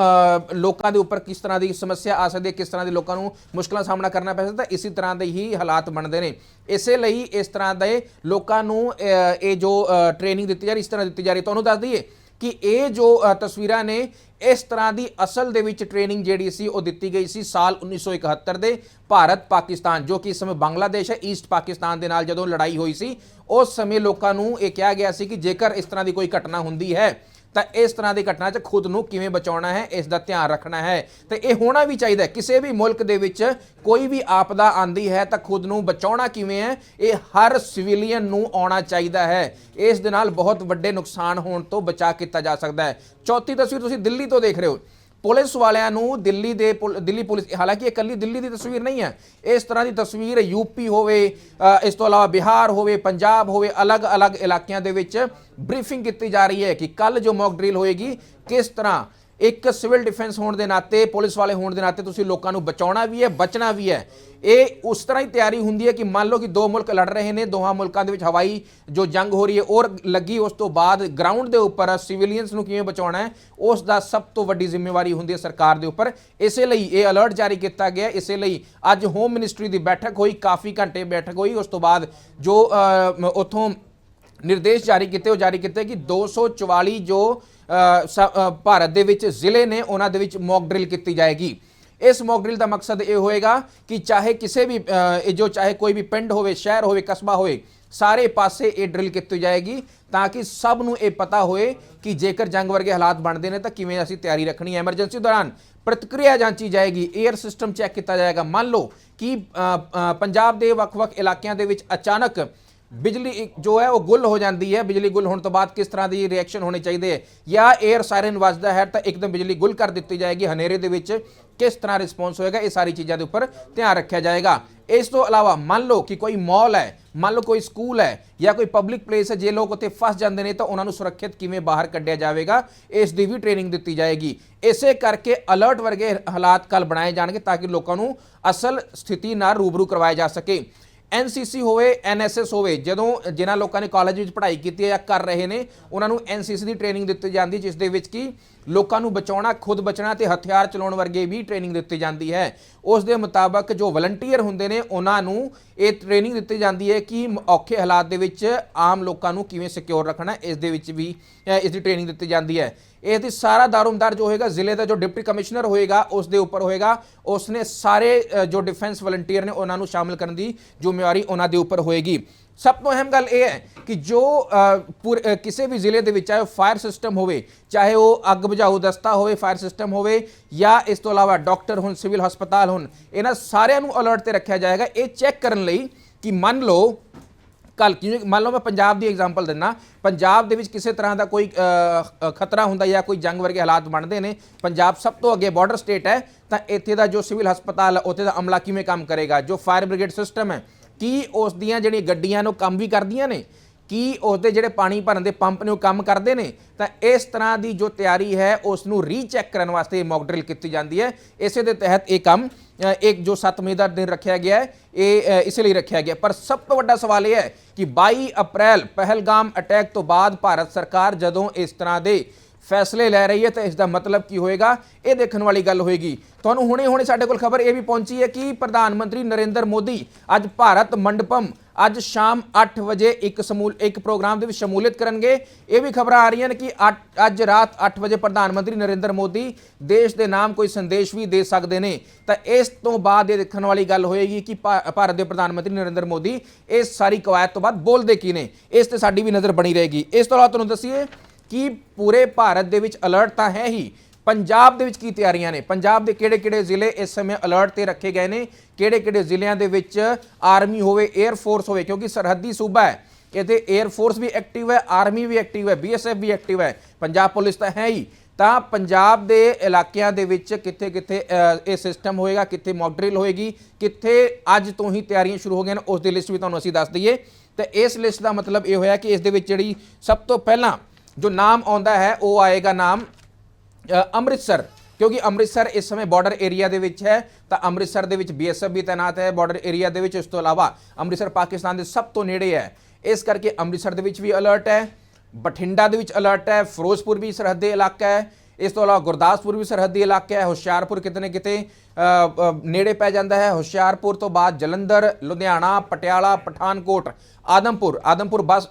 ਲੋਕਾਂ ਦੇ ਉੱਪਰ ਕਿਸ ਤਰ੍ਹਾਂ ਦੀ ਸਮੱਸਿਆ ਆ ਸਕਦੀ ਹੈ, ਕਿਸ ਤਰ੍ਹਾਂ ਦੇ ਲੋਕਾਂ ਨੂੰ ਮੁਸ਼ਕਲਾਂ ਦਾ ਸਾਹਮਣਾ ਕਰਨਾ ਪੈ ਸਕਦਾ ਤਾਂ ਇਸੇ ਤਰ੍ਹਾਂ ਦੇ ਹੀ ਹਾਲਾਤ ਬਣਦੇ ਨੇ। ਇਸੇ ਲਈ ਇਸ ਤਰ੍ਹਾਂ ਦੇ ਲੋਕਾਂ ਨੂੰ ਇਹ ਜੋ ਟ੍ਰੇਨਿੰਗ ਦਿੱਤੀ ਜਾ ਰਹੀ, ਇਸ ਤਰ੍ਹਾਂ ਦਿੱਤੀ ਜਾ ਰਹੀ, ਤੁਹਾਨੂੰ ਦੱਸ ਦਈਏ ਕਿ ਇਹ ਜੋ ਤਸਵੀਰਾਂ ਨੇ, ਇਸ ਤਰ੍ਹਾਂ ਦੀ ਅਸਲ ਦੇ ਵਿੱਚ ਟ੍ਰੇਨਿੰਗ ਜਿਹੜੀ ਸੀ, ਉਹ ਦਿੱਤੀ ਗਈ ਸੀ ਸਾਲ 1971 ਦੇ ਭਾਰਤ ਪਾਕਿਸਤਾਨ ਜੋ ਕਿ ਇਸ ਸਮੇਂ ਬੰਗਲਾਦੇਸ਼ ਹੈ ਈਸਟ ਪਾਕਿਸਤਾਨ ਦੇ ਨਾਲ ਜਦੋਂ ਲੜਾਈ ਹੋਈ ਸੀ ਉਸ ਸਮੇਂ ਲੋਕਾਂ ਨੂੰ ਇਹ ਕਿਹਾ ਗਿਆ ਸੀ ਕਿ ਜੇਕਰ ਇਸ ਤਰ੍ਹਾਂ ਦੀ ਕੋਈ ਘਟਨਾ ਹੁੰਦੀ ਹੈ, ਤਾਂ ਇਸ ਤਰ੍ਹਾਂ ਦੀ ਘਟਨਾ 'ਚ ਖੁਦ ਨੂੰ ਕਿਵੇਂ ਬਚਾਉਣਾ ਹੈ, ਇਸ ਦਾ ਧਿਆਨ ਰੱਖਣਾ ਹੈ। ਤੇ ਇਹ ਹੋਣਾ ਵੀ ਚਾਹੀਦਾ ਕਿਸੇ ਵੀ ਮੁਲਕ ਦੇ ਵਿੱਚ ਕੋਈ ਵੀ ਆਪਦਾ ਆਂਦੀ ਹੈ, ਤਾਂ ਖੁਦ ਨੂੰ ਬਚਾਉਣਾ ਕਿਵੇਂ ਹੈ, ਇਹ ਹਰ ਸਿਵਿਲੀਅਨ ਨੂੰ ਆਉਣਾ ਚਾਹੀਦਾ ਹੈ। ਇਸ ਦੇ ਨਾਲ ਬਹੁਤ ਵੱਡੇ ਨੁਕਸਾਨ ਹੋਣ ਤੋਂ ਬਚਾ ਕੀਤਾ ਜਾ ਸਕਦਾ ਹੈ। ਚੌਥੀ ਤਸਵੀਰ ਤੁਸੀਂ ਦਿੱਲੀ ਤੋਂ ਦੇਖ ਰਹੇ ਹੋ। ਪੁਲਿਸ ਵਾਲਿਆਂ ਨੂੰ ਦਿੱਲੀ ਦੇ ਪੁਲ- ਦਿੱਲੀ ਪੁਲਿਸ, ਹਾਲਾਂਕਿ ਇਹ ਇਕੱਲੀ ਦਿੱਲੀ ਦੀ ਤਸਵੀਰ ਨਹੀਂ ਹੈ, ਇਸ ਤਰ੍ਹਾਂ ਦੀ ਤਸਵੀਰ ਯੂਪੀ ਹੋਵੇ ਇਸ ਤੋਂ ਇਲਾਵਾ ਬਿਹਾਰ ਹੋਵੇ, ਪੰਜਾਬ ਹੋਵੇ, ਅਲੱਗ-ਅਲੱਗ ਇਲਾਕਿਆਂ ਦੇ ਵਿੱਚ ਬਰੀਫਿੰਗ ਕੀਤੀ ਜਾ ਰਹੀ ਹੈ ਕਿ ਕੱਲ ਜੋ ਮੌਕ ਡਰਿਲ ਹੋਏਗੀ, ਕਿਸ ਤਰ੍ਹਾਂ ਇੱਕ ਸਿਵਲ ਡਿਫੈਂਸ ਹੋਣ ਦੇ ਨਾਤੇ ਪੁਲਿਸ ਵਾਲੇ ਹੋਣ ਦੇ ਨਾਤੇ ਤੁਸੀਂ ਲੋਕਾਂ ਨੂੰ ਬਚਾਉਣਾ ਵੀ ਹੈ ਬਚਣਾ ਵੀ ਹੈ। ਇਹ ਉਸ ਤਰ੍ਹਾਂ ਹੀ ਤਿਆਰੀ ਹੁੰਦੀ ਹੈ ਕਿ ਮੰਨ ਲਓ ਕਿ ਦੋ ਮੁਲਕ ਲੜ ਰਹੇ ਨੇ ਦੋਹਾਂ ਮੁਲਕਾਂ ਦੇ ਵਿੱਚ ਹਵਾਈ ਜੋ ਜੰਗ ਹੋ ਰਹੀ ਹੈ ਔਰ ਲੱਗੀ ਉਸ ਤੋਂ ਬਾਅਦ ਗਰਾਊਂਡ ਦੇ ਉੱਪਰ ਸਿਵਿਲੀਅਨਸ ਨੂੰ ਕਿਵੇਂ ਬਚਾਉਣਾ ਹੈ ਉਸ ਦਾ ਸਭ ਤੋਂ ਵੱਡੀ ਜ਼ਿੰਮੇਵਾਰੀ ਹੁੰਦੀ ਹੈ ਸਰਕਾਰ ਦੇ ਉੱਪਰ। ਇਸੇ ਲਈ ਇਹ ਅਲਰਟ ਜਾਰੀ ਕੀਤਾ ਗਿਆ ਇਸੇ ਲਈ ਅੱਜ ਹੋਮ ਮਿਨਿਸਟਰੀ ਦੀ ਬੈਠਕ ਹੋਈ ਕਾਫੀ ਘੰਟੇ ਬੈਠਕ ਹੋਈ ਉਸ ਤੋਂ ਬਾਅਦ ਜੋ ਅ, ਉੱਥੋਂ ਨਿਰਦੇਸ਼ ਜਾਰੀ ਕੀਤੇ, ਉਹ ਜਾਰੀ ਕੀਤੇ ਕਿ 244 ਜੋ ਸ- ਭਾਰਤ ਦੇ ਵਿੱਚ ਜ਼ਿਲ੍ਹੇ ਨੇ, ਉਹਨਾਂ ਦੇ ਵਿੱਚ ਮੌਕ ਡਰਿਲ ਕੀਤੀ ਜਾਏਗੀ। ਇਸ ਮੌਕ ਡਰਿਲ ਦਾ ਮਕਸਦ ਇਹ ਹੋਏਗਾ ਕਿ ਚਾਹੇ ਕਿਸੇ ਵੀ ਇਹ ਜੋ ਚਾਹੇ ਕੋਈ ਵੀ ਪਿੰਡ ਹੋਵੇ, ਸ਼ਹਿਰ ਹੋਵੇ, ਕਸਬਾ ਹੋਵੇ, ਸਾਰੇ ਪਾਸੇ ਇਹ ਡਰਿਲ ਕੀਤੀ ਜਾਏਗੀ ਤਾਂ ਕਿ ਸਭ ਨੂੰ ਇਹ ਪਤਾ ਹੋਏ ਕਿ ਜੇਕਰ ਜੰਗ ਵਰਗੇ ਹਾਲਾਤ ਬਣਦੇ ਨੇ ਤਾਂ ਕਿਵੇਂ ਅਸੀਂ ਤਿਆਰੀ ਰੱਖਣੀ ਹੈ। ਐਮਰਜੈਂਸੀ ਦੌਰਾਨ ਪ੍ਰਤੀਕਿਰਿਆ ਜਾਂਚੀ ਜਾਏਗੀ 에ਅਰ ਸਿਸਟਮ ਚੈੱਕ ਕੀਤਾ ਜਾਏਗਾ। ਮੰਨ ਲਓ ਕਿ ਪੰਜਾਬ ਦੇ ਵੱਖ-ਵੱਖ ਇਲਾਕਿਆਂ ਦੇ ਵਿੱਚ ਅਚਾਨਕ ਬਿਜਲੀ ਜੋ ਹੈ ਉਹ ਗੁੱਲ ਹੋ ਜਾਂਦੀ ਹੈ। ਬਿਜਲੀ ਗੁੱਲ ਹੋਣ ਤੋਂ ਬਾਅਦ ਕਿਸ ਤਰ੍ਹਾਂ ਦੀ ਰਿਐਕਸ਼ਨ ਹੋਣੀ ਚਾਹੀਦੀ ਹੈ? ਜਾਂ 에ਅਰ ਸਾਇਰਨ ਵੱਜਦਾ ਹੈ ਤਾਂ ਇੱਕਦਮ ਬਿਜਲੀ ਗੁੱਲ ਕਰ ਦਿੱਤੀ ਜਾਏਗੀ। ਹਨੇਰੇ ਦੇ ਵਿੱਚ ਕਿਸ ਤਰ੍ਹਾਂ ਰਿਸਪੌਂਸ ਹੋਏਗਾ? ਇਹ ਸਾਰੀ ਚੀਜ਼ਾਂ ਦੇ ਉੱਪਰ ਧਿਆਨ ਰੱਖਿਆ ਜਾਏਗਾ। ਇਸ ਤੋਂ ਇਲਾਵਾ ਮੰਨ ਲਓ ਕਿ ਕੋਈ ਮਾਲ ਹੈ, ਮੰਨ ਲਓ ਕੋਈ ਸਕੂਲ ਹੈ ਜਾਂ ਕੋਈ ਪਬਲਿਕ ਪਲੇਸ ਹੈ, ਜੇ ਲੋਕ ਉੱਥੇ ਫਸ ਜਾਂਦੇ ਨੇ ਤਾਂ ਉਹਨਾਂ ਨੂੰ ਸੁਰੱਖਿਅਤ ਕਿਵੇਂ ਬਾਹਰ ਕੱਢਿਆ ਜਾਵੇਗਾ, ਇਸ ਦੀ ਵੀ ਟ੍ਰੇਨਿੰਗ ਦਿੱਤੀ ਜਾਏਗੀ। ਇਸੇ ਕਰਕੇ ਅਲਰਟ ਵਰਗੇ ਹਾਲਾਤ ਕੱਲ ਬਣਾਏ ਜਾਣਗੇ ਤਾਂ ਕਿ ਲੋਕਾਂ ਨੂੰ ਅਸਲ ਸਥਿਤੀ ਨਾਲ ਰੂਬਰੂ ਕਰਵਾਇਆ ਜਾ ਸਕੇ। ਐਨਸੀਸੀ ਹੋਵੇ ਐਨਐਸਐਸ ਹੋਵੇ, ਜਦੋਂ ਜਿਨ੍ਹਾਂ ਲੋਕਾਂ ਨੇ ਕਾਲਜ ਵਿੱਚ ਪੜ੍ਹਾਈ ਕੀਤੀ ਹੈ ਜਾਂ ਕਰ ਰਹੇ ਨੇ, ਉਹਨਾਂ ਨੂੰ ਐਨਸੀਸੀ ਦੀ ਟ੍ਰੇਨਿੰਗ ਦਿੱਤੀ ਜਾਂਦੀ, ਜਿਸ ਦੇ ਵਿੱਚ ਕੀ ਲੋਕਾਂ ਨੂੰ ਬਚਾਉਣਾ, ਖੁਦ ਬਚਣਾ ਤੇ ਹਥਿਆਰ ਚਲਾਉਣ ਵਰਗੇ ਵੀ ਟ੍ਰੇਨਿੰਗ ਦਿੱਤੀ ਜਾਂਦੀ ਹੈ। ਉਸ ਦੇ ਮੁਤਾਬਕ ਜੋ ਵਲੰਟੀਅਰ ਹੁੰਦੇ ਨੇ, ਉਹਨਾਂ ਨੂੰ ਇਹ ਟ੍ਰੇਨਿੰਗ ਦਿੱਤੀ ਜਾਂਦੀ ਹੈ ਕਿ ਔਖੇ ਹਾਲਾਤ ਦੇ ਵਿੱਚ ਆਮ ਲੋਕਾਂ ਨੂੰ ਕਿਵੇਂ ਸਿਕਿਉਰ ਰੱਖਣਾ, ਇਸ ਦੇ ਵਿੱਚ ਵੀ ਇਸ ਦੀ ਟ੍ਰੇਨਿੰਗ ਦਿੱਤੀ ਜਾਂਦੀ ਹੈ। ਇਹ ਦੀ ਸਾਰਾ ਦਾਰੋਮਦਾਰ ਜੋ ਹੋਏਗਾ, ਜ਼ਿਲ੍ਹੇ ਦਾ ਜੋ ਡਿਪਟੀ ਕਮਿਸ਼ਨਰ ਹੋਏਗਾ, ਉਸ ਦੇ ਉੱਪਰ ਹੋਏਗਾ। ਉਸ ਨੇ ਸਾਰੇ ਜੋ ਡਿਫੈਂਸ ਵਲੰਟੀਅਰ ਨੇ, ਉਹਨਾਂ ਨੂੰ ਸ਼ਾਮਿਲ ਕਰਨ ਦੀ ਜ਼ਿੰਮੇਵਾਰੀ ਉਹਨਾਂ ਦੇ ਉੱਪਰ ਹੋਏਗੀ। ਸਭ ਤੋਂ ਅਹਿਮ ਗੱਲ ਇਹ ਹੈ ਕਿ ਜੋ ਅ, ਕਿਸੇ ਵੀ ਜ਼ਿਲ੍ਹੇ ਦੇ ਵਿੱਚ ਚਾਹੇ ਫਾਇਰ ਸਿਸਟਮ ਹੋਵੇ ਚਾਹੇ ਉਹ ਅੱਗ ਬੁਝਾਊ ਦਸਤਾ ਹੋਵੇ ਫਾਇਰ ਸਿਸਟਮ ਹੋਵੇ ਜਾਂ ਇਸ ਤੋਂ ਇਲਾਵਾ ਡਾਕਟਰ ਹੋਣ ਸਿਵਲ ਹਸਪਤਾਲ ਹੋਣ ਇਹਨਾਂ ਸਾਰਿਆਂ ਨੂੰ ਅਲਰਟ ਤੇ ਰੱਖਿਆ ਜਾਏਗਾ। ਇਹ ਚੈੱਕ ਕਰਨ ਲਈ ਕਿ ਮੰਨ ਲਓ ਕੱਲ ਕਿਉਂਕਿ ਮੰਨ ਲਓ ਮੈਂ ਪੰਜਾਬ ਦੀ ਐਗਜ਼ਾਮਪਲ ਦਿੰਨਾ ਪੰਜਾਬ ਦੇ ਵਿੱਚ ਕਿਸੇ ਤਰ੍ਹਾਂ ਦਾ ਕੋਈ ਖਤਰਾ ਹੁੰਦਾ ਜਾਂ ਕੋਈ ਜੰਗ ਵਰਗੇ ਹਾਲਾਤ ਬਣਦੇ ਨੇ ਪੰਜਾਬ ਸਭ ਤੋਂ ਅੱਗੇ ਬਾਰਡਰ ਸਟੇਟ ਹੈ ਤਾਂ ਇੱਥੇ ਦਾ ਜੋ ਸਿਵਲ ਹਸਪਤਾਲ ਉੱਥੇ ਦਾ ਅਮਲਾ ਕਿਵੇਂ ਕੰਮ ਕਰੇਗਾ? ਜੋ ਫਾਇਰ ਬ੍ਰਿਗੇਡ ਸਿਸਟਮ ਹੈ ਕੀ ਉਸ ਦੀਆਂ ਜਿਹੜੀਆਂ ਗੱਡੀਆਂ ਨੂੰ ਕੰਮ ਵੀ ਕਰਦੀਆਂ ਨੇ? ਕੀ ਉਸ ਦੇ ਜਿਹੜੇ ਪਾਣੀ ਭਰਨ ਦੇ ਪੰਪ ਨੇ ਉਹ ਕੰਮ ਕਰਦੇ ਨੇ? ਤਾਂ ਇਸ ਤਰ੍ਹਾਂ ਦੀ ਜੋ ਤਿਆਰੀ ਹੈ ਉਸ ਨੂੰ ਰੀਚੈਕ ਕਰਨ ਵਾਸਤੇ ਮੌਕ ਡਰਿਲ ਕੀਤੀ ਜਾਂਦੀ ਹੈ। ਇਸੇ ਦੇ ਤਹਿਤ ਇਹ ਕੰਮ ਅ, ਇੱਕ ਜੋ 7 ਮਈ ਦਾ ਦਿਨ ਰੱਖਿਆ ਗਿਆ ਹੈ ਇਹ ਇਸ ਲਈ ਰੱਖਿਆ ਗਿਆ। ਪਰ ਸਭ ਤੋਂ ਵੱਡਾ ਸਵਾਲ ਇਹ ਹੈ ਕਿ 22 ਅਪ੍ਰੈਲ ਪਹਿਲਗਾਮ ਅਟੈਕ ਤੋਂ ਬਾਅਦ ਭਾਰਤ ਸਰਕਾਰ ਜਦੋਂ ਇਸ ਤਰ੍ਹਾਂ ਦੇ ਫੈਸਲੇ ਲੈ ਰਹੀ ਹੈ ਤਾਂ ਇਸ ਦਾ ਮਤਲਬ ਕੀ ਹੋਏਗਾ? ਇਹ ਦੇਖਣ ਵਾਲੀ ਗੱਲ ਹੋਏਗੀ। ਤੁਹਾਨੂੰ ਹੁਣੇ ਹੁਣੇ ਸਾਡੇ ਕੋਲ ਖਬਰ ਇਹ ਵੀ ਪਹੁੰਚੀ ਹੈ ਕਿ ਪ੍ਰਧਾਨ ਮੰਤਰੀ ਨਰਿੰਦਰ ਮੋਦੀ ਅੱਜ ਭਾਰਤ ਮੰਡਪਮ, ਅੱਜ ਸ਼ਾਮ 8 ਵਜੇ ਇੱਕ ਸਮੂਲ, ਇੱਕ ਪ੍ਰੋਗਰਾਮ ਦੇ ਵਿੱਚ ਸ਼ਮੂਲੀਅਤ ਕਰਨਗੇ। ਇਹ ਵੀ ਖਬਰਾਂ ਆ ਰਹੀਆਂ ਨੇ ਕਿ ਅੱਠ- ਅੱਜ ਰਾਤ 8 ਵਜੇ ਪ੍ਰਧਾਨ ਮੰਤਰੀ ਨਰਿੰਦਰ ਮੋਦੀ ਦੇਸ਼ ਦੇ ਨਾਮ ਕੋਈ ਸੰਦੇਸ਼ ਵੀ ਦੇ ਸਕਦੇ ਨੇ। ਤਾਂ ਇਸ ਤੋਂ ਬਾਅਦ ਇਹ ਦੇਖਣ ਵਾਲੀ ਗੱਲ ਹੋਏਗੀ ਕਿ ਭਾ- ਭਾਰਤ ਦੇ ਪ੍ਰਧਾਨ ਮੰਤਰੀ ਨਰਿੰਦਰ ਮੋਦੀ ਇਸ ਸਾਰੀ ਕਵਾਇਤ ਤੋਂ ਬਾਅਦ ਬੋਲਦੇ ਕੀ ਨੇ? ਇਸ ਤੇ ਸਾਡੀ ਵੀ ਨਜ਼ਰ ਬਣੀ ਰਹੇਗੀ। ਇਸ ਤੋਂ ਇਲਾਵਾ ਤੁਹਾਨੂੰ ਦੱਸੀਏ ਕਿ ਪੂਰੇ ਭਾਰਤ ਦੇ ਵਿੱਚ ਅਲਰਟ ਤਾਂ ਹੈ ਹੀ? ਪੰਜਾਬ ਦੇ ਵਿੱਚ ਕੀ ਤਿਆਰੀਆਂ ਨੇ? ਪੰਜਾਬ ਦੇ ਕਿਹੜੇ-ਕਿਹੜੇ ਜ਼ਿਲ੍ਹੇ ਇਸ ਸਮੇਂ ਅਲਰਟ ਤੇ ਰੱਖੇ ਗਏ ਨੇ? ਕਿਹੜੇ-ਕਿਹੜੇ ਜ਼ਿਲ੍ਹਿਆਂ ਦੇ ਵਿੱਚ ਆਰਮੀ ਹੋਵੇ 에ਅਰ ਫੋਰਸ ਹੋਵੇ? ਕਿਉਂਕਿ ਸਰਹੱਦੀ ਸੂਬਾ ਹੈ। ਇਹਦੇ 에ਅਰ ਫੋਰਸ ਵੀ ਐਕਟਿਵ ਹੈ ਆਰਮੀ ਵੀ ਐਕਟਿਵ ਹੈ ਬੀਐਸਐਫ ਵੀ ਐਕਟਿਵ ਹੈ। ਪੰਜਾਬ ਪੁਲਿਸ ਤਾਂ ਹੈ ਹੀ। ਤਾਂ ਪੰਜਾਬ ਦੇ ਇਲਾਕਿਆਂ ਦੇ ਵਿੱਚ ਕਿੱਥੇ-ਕਿੱਥੇ ਇਹ ਸਿਸਟਮ ਹੋਏਗਾ? ਕਿੱਥੇ ਮੌਕ ਡਰਿਲ ਹੋਏਗੀ? ਕਿੱਥੇ ਅੱਜ ਤੋਂ ਹੀ ਤਿਆਰੀਆਂ ਸ਼ੁਰੂ ਹੋ ਗਈਆਂ ਨੇ? ਉਸ ਦੀ ਲਿਸਟ ਵੀ ਤੁਹਾਨੂੰ ਅਸੀਂ ਦੱਸ ਦਈਏ। ਤੇ ਇਸ ਲਿਸਟ ਦਾ ਮਤਲਬ ਇਹ ਹੋਇਆ ਕਿ ਇਸ ਦੇ ਵਿੱਚ ਜਿਹੜੀ ਸਭ ਤੋਂ ਪਹਿਲਾਂ ਜੋ ਨਾਮ ਆਉਂਦਾ ਹੈ, ਉਹ ਆਏਗਾ ਨਾਮ ਅੰਮ੍ਰਿਤਸਰ। ਕਿਉਂਕਿ ਅੰਮ੍ਰਿਤਸਰ ਇਸ ਸਮੇਂ ਬਾਰਡਰ ਏਰੀਆ ਦੇ ਵਿੱਚ ਹੈ, ਤਾਂ ਅੰਮ੍ਰਿਤਸਰ ਦੇ ਵਿੱਚ ਬੀਐਸਐਫ ਵੀ ਤਾਇਨਾਤ ਹੈ ਬਾਰਡਰ ਏਰੀਆ ਦੇ ਵਿੱਚ। ਇਸ ਤੋਂ ਇਲਾਵਾ ਅੰਮ੍ਰਿਤਸਰ ਪਾਕਿਸਤਾਨ ਦੇ ਸਭ ਤੋਂ ਨੇੜੇ ਹੈ। ਇਸ ਕਰਕੇ ਅੰਮ੍ਰਿਤਸਰ ਦੇ ਵਿੱਚ ਵੀ ਅਲਰਟ ਹੈ, ਬਠਿੰਡਾ ਦੇ ਵਿੱਚ ਅਲਰਟ ਹੈ, ਫਿਰੋਜ਼ਪੁਰ ਵੀ ਸਰਹੱਦੀ ਇਲਾਕਾ ਹੈ। ਇਸ ਤੋਂ ਇਲਾਵਾ ਗੁਰਦਾਸਪੁਰ ਵੀ ਸਰਹੱਦੀ ਇਲਾਕਾ ਹੈ, ਹੁਸ਼ਿਆਰਪੁਰ ਕਿਤੇ ਨਾ ਕਿਤੇ ਨੇੜੇ ਪੈ ਜਾਂਦਾ ਹੈ। ਹੁਸ਼ਿਆਰਪੁਰ ਤੋਂ ਬਾਅਦ ਜਲੰਧਰ, ਲੁਧਿਆਣਾ, ਪਟਿਆਲਾ, ਪਠਾਨਕੋਟ, ਆਦਮਪੁਰ। ਆਦਮਪੁਰ ਬਸ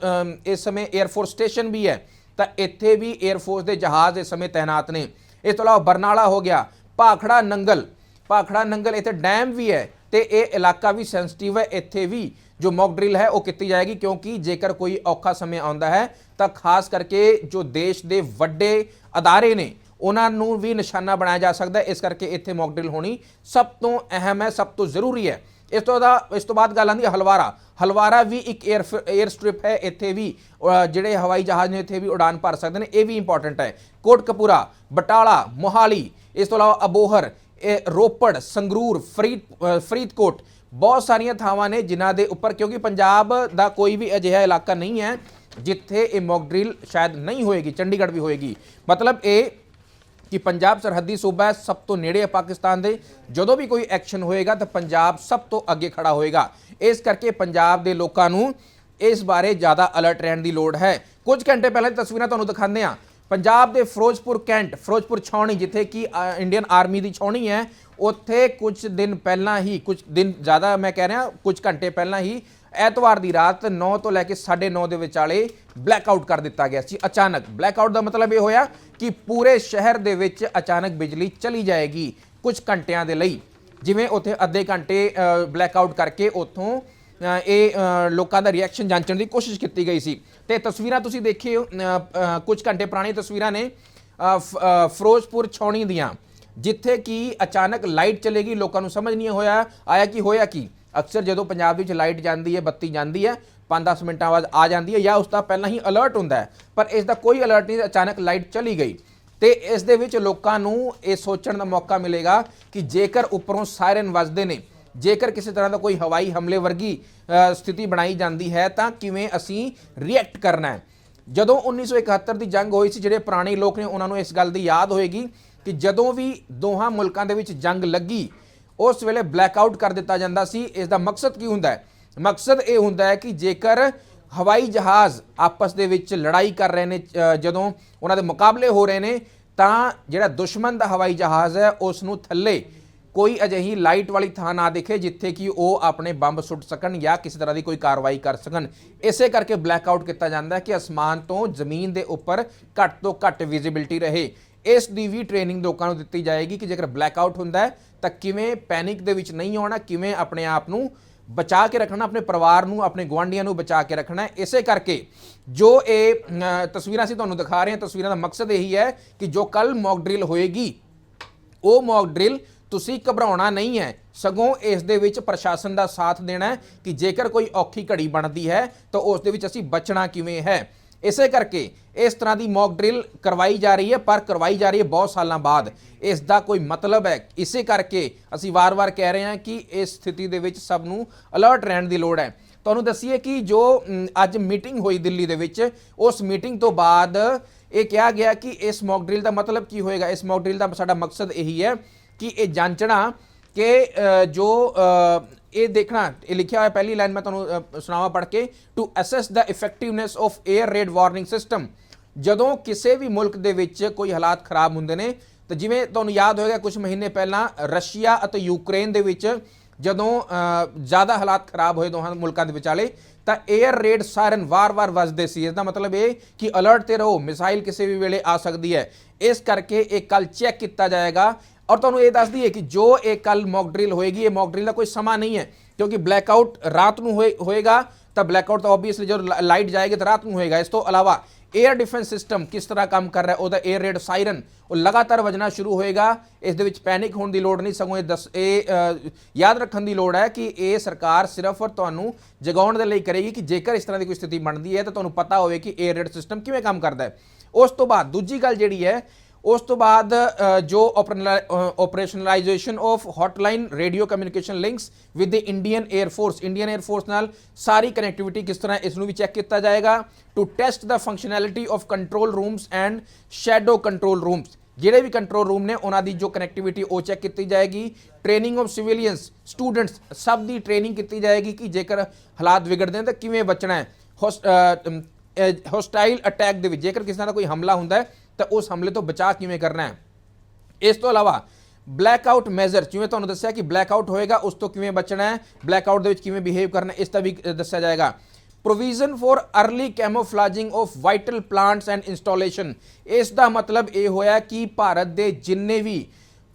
ਇਸ ਸਮੇਂ 에ਅਰਫੋਰਸ ਸਟੇਸ਼ਨ ਵੀ ਹੈ। ਤਾਂ ਇੱਥੇ ਵੀ 에ਅਰਫੋਰਸ ਦੇ ਜਹਾਜ਼ ਇਸ ਸਮੇਂ ਤਾਇਨਾਤ ਨੇ। ਇਸ ਤੋਂ ਇਲਾਵਾ ਬਰਨਾਲਾ ਹੋ ਗਿਆ, ਭਾਖੜਾ ਨੰਗਲ। ਭਾਖੜਾ ਨੰਗਲ ਇੱਥੇ ਡੈਮ ਵੀ ਹੈ ਤੇ ਇਹ ਇਲਾਕਾ ਵੀ ਸੈਂਸਿਟਿਵ ਹੈ, ਇੱਥੇ ਵੀ ਜੋ ਮੌਕ ਡਰਿਲ ਹੈ ਉਹ ਕੀਤੀ ਜਾਏਗੀ ਕਿਉਂਕਿ ਜੇਕਰ ਕੋਈ ਔਖਾ ਸਮੇਂ ਆਉਂਦਾ ਹੈ ਤਾਂ ਖਾਸ ਕਰਕੇ ਜੋ ਦੇਸ਼ ਦੇ ਵੱਡੇ ਅਦਾਰੇ ਨੇ, ਉਹਨਾਂ ਨੂੰ ਵੀ ਨਿਸ਼ਾਨਾ ਬਣਾਇਆ ਜਾ ਸਕਦਾ ਹੈ। ਇਸ ਕਰਕੇ ਇੱਥੇ ਮੌਕ ਡਰਿਲ ਹੋਣੀ ਸਭ ਤੋਂ ਅਹਿਮ ਹੈ, ਸਭ ਤੋਂ ਜ਼ਰੂਰੀ ਹੈ। ਇਸ ਤੋਂ ਦਾ ਇਸ ਤੋਂ ਬਾਅਦ ਗੱਲ ਆਉਂਦੀ ਹੈ ਹਲਵਾਰਾ। ਹਲਵਾਰਾ ਵੀ ਇੱਕ 에ਅਰ 에ਅਰ ਸਟ੍ਰਿਪ ਹੈ, ਇੱਥੇ ਵੀ ਜਿਹੜੇ ਹਵਾਈ ਜਹਾਜ਼ ਨੇ ਇੱਥੇ ਵੀ ਉਡਾਨ ਭਰ ਸਕਦੇ ਨੇ, ਇਹ ਵੀ ਇੰਪੋਰਟੈਂਟ ਹੈ। ਕੋਟਕਪੂਰਾ ਬਟਾਲਾ, ਮੋਹਾਲੀ, ਇਸ ਤੋਂ ਇਲਾਵਾ ਅਬੋਹਰ, ਇਹ ਰੋਪੜ, ਸੰਗਰੂਰ, ਫਰੀਦ ਫਰੀਦਕੋਟ, ਬਹੁਤ ਸਾਰੀਆਂ ਥਾਵਾਂ ਨੇ ਜਿਨ੍ਹਾਂ ਦੇ ਉੱਪਰ, ਕਿਉਂਕਿ ਪੰਜਾਬ ਦਾ ਕੋਈ ਵੀ ਅਜਿਹਾ ਇਲਾਕਾ ਨਹੀਂ ਹੈ ਜਿੱਥੇ ਇਹ ਮੌਕ ਡਰਿਲ ਸ਼ਾਇਦ ਨਹੀਂ ਹੋਏਗੀ, ਚੰਡੀਗੜ੍ਹ ਵੀ ਹੋਏਗੀ। ਮਤਲਬ ਇਹ ਕਿ ਪੰਜਾਬ ਸਰਹੱਦੀ ਸੂਬਾ ਹੈ, ਸਭ ਤੋਂ ਨੇੜੇ ਹੈ ਪਾਕਿਸਤਾਨ ਦੇ। ਜਦੋਂ ਵੀ ਕੋਈ ਐਕਸ਼ਨ ਹੋਏਗਾ ਤਾਂ ਪੰਜਾਬ ਸਭ ਤੋਂ ਅੱਗੇ ਖੜਾ ਹੋਏਗਾ। ਇਸ ਕਰਕੇ ਪੰਜਾਬ ਦੇ ਲੋਕਾਂ ਨੂੰ ਇਸ ਬਾਰੇ ਜ਼ਿਆਦਾ ਅਲਰਟ ਰਹਿਣ ਦੀ ਲੋੜ ਹੈ। ਕੁਝ ਘੰਟੇ ਪਹਿਲਾਂ ਦੀ ਤਸਵੀਰਾਂ ਤੁਹਾਨੂੰ ਦਿਖਾਉਂਦੇ ਹਾਂ। ਪੰਜਾਬ ਦੇ ਫਿਰੋਜ਼ਪੁਰ ਕੈਂਟ, ਫਿਰੋਜ਼ਪੁਰ ਛਾਉਣੀ, ਜਿੱਥੇ ਕਿ ਇੰਡੀਅਨ ਆਰਮੀ ਦੀ ਛਾਉਣੀ ਹੈ, ਉੱਥੇ ਕੁਝ ਦਿਨ ਪਹਿਲਾਂ ਹੀ, ਕੁਝ ਦਿਨ ਜ਼ਿਆਦਾ ਮੈਂ ਕਹਿ ਰਿਹਾ, ਕੁਝ ਘੰਟੇ ਪਹਿਲਾਂ ਹੀ ਐਤਵਾਰ ਦੀ ਰਾਤ 9 ਤੋਂ ਲੈ ਕੇ 9:30 ਦੇ ਵਿਚਾਲੇ ਬਲੈਕ ਆਊਟ ਕਰ ਦਿੱਤਾ ਗਿਆ ਸੀ ਅਚਾਨਕ। ਬਲੈਕ ਆਊਟ ਦਾ ਮਤਲਬ ਇਹ ਹੋਇਆ ਕਿ ਪੂਰੇ ਸ਼ਹਿਰ ਦੇ ਵਿੱਚ ਅਚਾਨਕ ਬਿਜਲੀ ਚਲੀ ਜਾਏਗੀ ਕੁਝ ਘੰਟਿਆਂ ਦੇ ਲਈ। ਜਿਵੇਂ ਉੱਥੇ ਅੱਧੇ ਘੰਟੇ ਬਲੈਕ ਆਊਟ ਕਰਕੇ ਉੱਥੋਂ ਇਹ ਲੋਕਾਂ ਦਾ ਰਿਐਕਸ਼ਨ ਜਾਂਚਣ ਦੀ ਕੋਸ਼ਿਸ਼ ਕੀਤੀ ਗਈ ਸੀ। ਤੇ ਤਸਵੀਰਾਂ ਤੁਸੀਂ ਦੇਖਿਓ ਅ, ਅ, ਕੁਝ ਘੰਟੇ ਪੁਰਾਣੀ ਤਸਵੀਰਾਂ ਨੇ ਫ- ਫਿਰੋਜ਼ਪੁਰ ਛਾਉਣੀ ਦੀਆਂ ਜਿੱਥੇ ਕਿ ਅਚਾਨਕ ਲਾਈਟ ਚਲੇਗੀ ਲੋਕਾਂ ਨੂੰ ਸਮਝ ਨਹੀਂ ਹੋਇਆ ਆਇਆ ਕਿ ਹੋਇਆ ਕੀ? ਅਕਸਰ ਜਦੋਂ ਪੰਜਾਬ ਵਿੱਚ ਲਾਈਟ ਜਾਂਦੀ ਹੈ, ਬੱਤੀ ਜਾਂਦੀ ਹੈ 5-10 ਮਿੰਟਾਂ ਬਾਅਦ ਆ ਜਾਂਦੀ ਹੈ ਜਾਂ ਉਸ ਦਾ ਪਹਿਲਾਂ ਹੀ ਅਲਰਟ ਹੁੰਦਾ ਹੈ, ਪਰ ਇਸ ਦਾ ਕੋਈ ਅਲਰਟ ਨਹੀਂ, ਅਚਾਨਕ ਲਾਈਟ ਚਲੀ ਗਈ। ਤੇ ਇਸ ਦੇ ਵਿੱਚ ਲੋਕਾਂ ਨੂੰ ਇਹ ਸੋਚਣ ਦਾ ਮੌਕਾ ਮਿਲੇਗਾ ਕਿ ਜੇਕਰ ਉੱਪਰੋਂ ਸਾਇਰਨ ਵੱਜਦੇ ਨੇ, ਜੇਕਰ ਕਿਸੇ ਤਰ੍ਹਾਂ ਦਾ ਕੋਈ ਹਵਾਈ ਹਮਲੇ ਵਰਗੀ ਸਥਿਤੀ ਬਣਾਈ ਜਾਂਦੀ ਹੈ, ਤਾਂ ਕਿਵੇਂ ਅਸੀਂ ਰਿਐਕਟ ਕਰਨਾ ਹੈ? ਜਦੋਂ 1971 ਦੀ ਜੰਗ ਹੋਈ ਸੀ, ਜਿਹੜੇ ਪੁਰਾਣੇ ਲੋਕ ਨੇ, ਉਹਨਾਂ ਨੂੰ ਇਸ ਗੱਲ ਦੀ ਯਾਦ ਹੋਏਗੀ ਕਿ ਜਦੋਂ ਵੀ ਦੋਹਾਂ ਮੁਲਕਾਂ ਦੇ ਵਿੱਚ ਜੰਗ ਲੱਗੀ ਉਸ ਵੇਲੇ ਬਲੈਕ ਆਊਟ ਕਰ ਦਿੱਤਾ ਜਾਂਦਾ ਸੀ। ਇਸ ਦਾ ਮਕਸਦ ਕੀ ਹੁੰਦਾ ਹੈ? ਮਕਸਦ ਇਹ ਹੁੰਦਾ ਹੈ ਕਿ ਜੇਕਰ ਹਵਾਈ ਜਹਾਜ਼ ਆਪਸ ਦੇ ਵਿੱਚ ਲੜਾਈ ਕਰ ਰਹੇ ਨੇ ਜਦੋਂ ਉਹਨਾਂ ਦੇ ਮੁਕਾਬਲੇ ਹੋ ਰਹੇ ਨੇ, ਤਾਂ ਜਿਹੜਾ ਦੁਸ਼ਮਣ ਦਾ ਹਵਾਈ ਜਹਾਜ਼ ਹੈ, ਉਸ ਨੂੰ ਥੱਲੇ ਕੋਈ ਅਜਿਹੀ ਲਾਈਟ ਵਾਲੀ ਥਾਂ ਨਾ ਦਿਖੇ, ਜਿੱਥੇ ਕਿ ਉਹ ਆਪਣੇ ਬੰਬ ਸੁੱਟ ਸਕਣ ਜਾਂ ਕਿਸੇ ਤਰ੍ਹਾਂ ਦੀ ਕੋਈ ਕਾਰਵਾਈ ਕਰ ਸਕਣ। ਇਸੇ ਕਰਕੇ ਬਲੈਕ ਆਊਟ ਕੀਤਾ ਜਾਂਦਾ ਹੈ ਕਿ ਅਸਮਾਨ ਤੋਂ ਜ਼ਮੀਨ ਦੇ ਉੱਪਰ ਘੱਟ ਤੋਂ ਘੱਟ ਵਿਜ਼ਿਬਿਲਟੀ ਰਹੇ। ਇਸ ਦੀ ਵੀ ਟ੍ਰੇਨਿੰਗ ਲੋਕਾਂ ਨੂੰ ਦਿੱਤੀ ਜਾਏਗੀ ਕਿ ਜੇਕਰ ਬਲੈਕ ਆਊਟ ਹੁੰਦਾ ਹੈ, ਤਾਂ ਕਿਵੇਂ ਪੈਨਿਕ ਦੇ ਵਿੱਚ ਨਹੀਂ ਆਉਣਾ, ਕਿਵੇਂ ਆਪਣੇ ਆਪ ਨੂੰ ਬਚਾ ਕੇ ਰੱਖਣਾ, ਆਪਣੇ ਪਰਿਵਾਰ ਨੂੰ, ਆਪਣੇ ਗੁਆਂਢੀਆਂ ਨੂੰ ਬਚਾ ਕੇ ਰੱਖਣਾ ਇਸੇ ਕਰਕੇ ਜੋ ਇਹ ਤਸਵੀਰਾਂ ਅਸੀਂ ਤੁਹਾਨੂੰ ਦਿਖਾ ਰਹੇ ਹਾਂ, ਤਸਵੀਰਾਂ ਦਾ ਮਕਸਦ ਇਹੀ ਹੈ ਕਿ ਜੋ ਕੱਲ ਮੌਕ ਡਰਿਲ ਹੋਏਗੀ, ਉਹ ਮੌਕ ਡਰਿਲ ਤੁਸੀਂ ਘਬਰਾਉਣਾ ਨਹੀਂ ਹੈ। ਸਗੋਂ ਇਸ ਦੇ ਵਿੱਚ ਪ੍ਰਸ਼ਾਸਨ ਦਾ ਸਾਥ ਦੇਣਾ ਹੈ ਕਿ ਜੇਕਰ ਕੋਈ ਔਖੀ ਘੜੀ ਬਣਦੀ ਹੈ, ਤਾਂ ਉਸ ਦੇ ਵਿੱਚ ਅਸੀਂ ਬਚਣਾ ਕਿਵੇਂ ਹੈ। ਇਸੇ ਕਰਕੇ ਇਸ ਤਰ੍ਹਾਂ ਦੀ ਮੌਕ ਡਰਿਲ ਕਰਵਾਈ ਜਾ ਰਹੀ ਹੈ, ਪਰ ਕਰਵਾਈ ਜਾ ਰਹੀ ਹੈ ਬਹੁਤ ਸਾਲਾਂ ਬਾਅਦ। ਇਸ ਦਾ ਕੋਈ ਮਤਲਬ ਹੈ। ਇਸੇ ਕਰਕੇ ਅਸੀਂ ਵਾਰ-ਵਾਰ ਕਹਿ ਰਹੇ ਹਾਂ ਕਿ ਇਸ ਸਥਿਤੀ ਦੇ ਵਿੱਚ ਸਭ ਨੂੰ ਅਲਰਟ ਰਹਿਣ ਦੀ ਲੋੜ ਹੈ। ਤੁਹਾਨੂੰ ਦੱਸੀਏ ਕਿ ਜੋ ਅੱਜ ਮੀਟਿੰਗ ਹੋਈ ਦਿੱਲੀ ਦੇ ਵਿੱਚ, ਉਸ ਮੀਟਿੰਗ ਤੋਂ ਬਾਅਦ ਇਹ ਕਿਹਾ ਗਿਆ ਕਿ ਇਸ ਮੌਕ ਡਰਿਲ ਦਾ ਮਤਲਬ ਕੀ ਹੋਏਗਾ? ਇਸ ਮੌਕ ਡਰਿਲ ਦਾ ਸਾਡਾ ਮਕਸਦ ਇਹੀ ਹੈ ਕਿ ਇਹ ਜਾਂਚਣਾ ਕਿ ਜੋ ਇਹ ਦੇਖਣਾ ਇਹ ਲਿਖਿਆ ਹੋਇਆ ਪਹਿਲੀ ਲਾਈਨ ਮੈਂ ਤੁਹਾਨੂੰ ਅ, ਸੁਣਾਵਾਂ ਪੜ੍ਹ ਕੇ to assess the effectiveness of air raid warning system ਜਦੋਂ ਕਿਸੇ ਵੀ ਮੁਲਕ ਦੇ ਵਿੱਚ ਕੋਈ ਹਾਲਾਤ ਖਰਾਬ ਹੁੰਦੇ ਨੇ ਤਾਂ ਜਿਵੇਂ ਤੁਹਾਨੂੰ ਯਾਦ ਹੋਏਗਾ ਕੁਝ ਮਹੀਨੇ ਪਹਿਲਾਂ ਰਸ਼ੀਆ ਅਤੇ ਯੂਕਰੇਨ ਦੇ ਵਿੱਚ ਜਦੋਂ ਜ਼ਿਆਦਾ ਹਾਲਾਤ ਖਰਾਬ ਹੋਏ ਦੋਹਾਂ ਮੁਲਕਾਂ ਦੇ ਵਿਚਾਲੇ ਤਾਂ 에ਅਰ ਰੇਡ ਸਾਇਰਨ ਵਾਰ-ਵਾਰ ਵੱਜਦੇ ਸੀ। ਇਸ ਦਾ ਮਤਲਬ ਇਹ ਕਿ ਅਲਰਟ ਤੇ ਰਹੋ ਮਿਸਾਈਲ ਕਿਸੇ ਵੀ ਵੇਲੇ ਆ ਸਕਦੀ ਹੈ। ਇਸ ਕਰਕੇ ਇਹ ਕੱਲ ਚੈੱਕ ਕੀਤਾ ਜਾਏਗਾ ਔਰ ਤੁਹਾਨੂੰ ਇਹ ਦੱਸ ਦਈਏ ਕਿ ਜੋ ਇਹ ਕੱਲ ਮੌਕ ਡਰਿਲ ਹੋਏਗੀ, ਇਹ ਮੌਕ ਡਰਿਲ ਦਾ ਕੋਈ ਸਮਾਂ ਨਹੀਂ ਹੈ, ਕਿਉਂਕਿ ਬਲੈਕ ਆਊਟ ਰਾਤ ਨੂੰ ਹੋਏਗਾ, ਤਾਂ ਬਲੈਕ ਆਊਟ ਤਾਂ ਆਬਵੀਅਸਲੀ ਜਦੋਂ ਲਾਈਟ ਜਾਏਗੀ ਤਾਂ ਰਾਤ ਨੂੰ ਹੋਏਗਾ। ਇਸ ਤੋਂ ਇਲਾਵਾ 에ਅਰ ਡਿਫੈਂਸ ਸਿਸਟਮ ਕਿਸ ਤਰ੍ਹਾਂ ਕੰਮ ਕਰ ਰਿਹਾ, ਉਹਦਾ 에ਅਰ ਰੇਡ ਸਾਇਰਨ ਉਹ ਲਗਾਤਾਰ ਵਜਣਾ ਸ਼ੁਰੂ ਹੋਏਗਾ। ਇਸ ਦੇ ਵਿੱਚ ਪੈਨਿਕ ਹੋਣ ਦੀ ਲੋੜ ਨਹੀਂ, ਸਗੋਂ ਇਹ ਦੱਸ, ਇਹ ਯਾਦ ਰੱਖਣ ਦੀ ਲੋੜ ਹੈ ਕਿ ਇਹ ਸਰਕਾਰ ਸਿਰਫ ਤੁਹਾਨੂੰ ਜਗਾਉਣ ਦੇ ਲਈ ਕਰੇਗੀ ਕਿ ਜੇਕਰ ਇਸ ਤਰ੍ਹਾਂ ਦੀ ਕੋਈ ਸਥਿਤੀ ਬਣਦੀ ਹੈ, ਤਾਂ ਤੁਹਾਨੂੰ ਪਤਾ ਹੋਵੇ ਕਿ 에ਅਰ ਰੇਡ ਸਿਸਟਮ ਕਿਵੇਂ ਕੰਮ ਕਰਦਾ ਹੈ। ਉਸ ਤੋਂ ਬਾਅਦ ਦੂਜੀ ਗੱਲ ਜਿਹੜੀ ਹੈ ਉਸ ਤੋਂ ਬਾਅਦ ਅ, ਜੋ operationalisation of hotline radio communication links with the Indian air force Indian air force ਨਾਲ ਸਾਰੀ ਕਨੈਕਟੀਵਿਟੀ ਕਿਸ ਤਰ੍ਹਾਂ ਇਸ ਨੂੰ ਵੀ ਚੈੱਕ ਕੀਤਾ ਜਾਏਗਾ to test the functionality of control rooms and shadow control rooms ਜਿਹੜੇ ਵੀ ਕੰਟਰੋਲ ਰੂਮ ਨੇ ਉਹਨਾਂ ਦੀ ਜੋ ਕਨੈਕਟੀਵਿਟੀ ਉਹ ਚੈੱਕ ਕੀਤੀ ਜਾਏਗੀ। ਟ੍ਰੇਨਿੰਗ ਆਫ ਸਿਵਿਲੀਅਨਸ ਸਟੂਡੈਂਟਸ ਸਭ ਦੀ ਟ੍ਰੇਨਿੰਗ ਕੀਤੀ ਜਾਏਗੀ ਕਿ ਜੇਕਰ ਹਾਲਾਤ ਵਿਗੜਦੇ ਨੇ ਤਾਂ ਕਿਵੇਂ ਬਚਣਾ ਹੈ। ਹੋਸਟਾਈਲ ਅਟੈਕ ਦੇ ਵਿੱਚ ਜੇਕਰ ਕਿਸੇ ਦਾ ਕੋਈ ਹਮਲਾ ਹੁੰਦਾ ਹੈ ਤਾਂ ਉਸ ਹਮਲੇ ਤੋਂ ਬਚਾਅ ਕਿਵੇਂ ਕਰਨਾ ਹੈ? ਇਸ ਤੋਂ ਇਲਾਵਾ ਬਲੈਕ ਆਊਟ ਮੈਜ਼ਰ ਜਿਵੇਂ ਤੁਹਾਨੂੰ ਦੱਸਿਆ ਕਿ ਬਲੈਕ ਆਊਟ ਹੋਏਗਾ, ਉਸ ਤੋਂ ਕਿਵੇਂ ਬਚਣਾ ਹੈ? ਬਲੈਕ ਆਊਟ ਦੇ ਵਿੱਚ ਕਿਵੇਂ ਬਿਹੇਵ ਕਰਨਾ ਇਸ ਦਾ ਵੀ ਦੱਸਿਆ ਜਾਏਗਾ। Provision for early camouflaging of vital plants and installation ਇਸ ਦਾ ਮਤਲਬ ਇਹ ਹੋਇਆ ਕਿ ਭਾਰਤ ਦੇ ਜਿੰਨੇ ਵੀ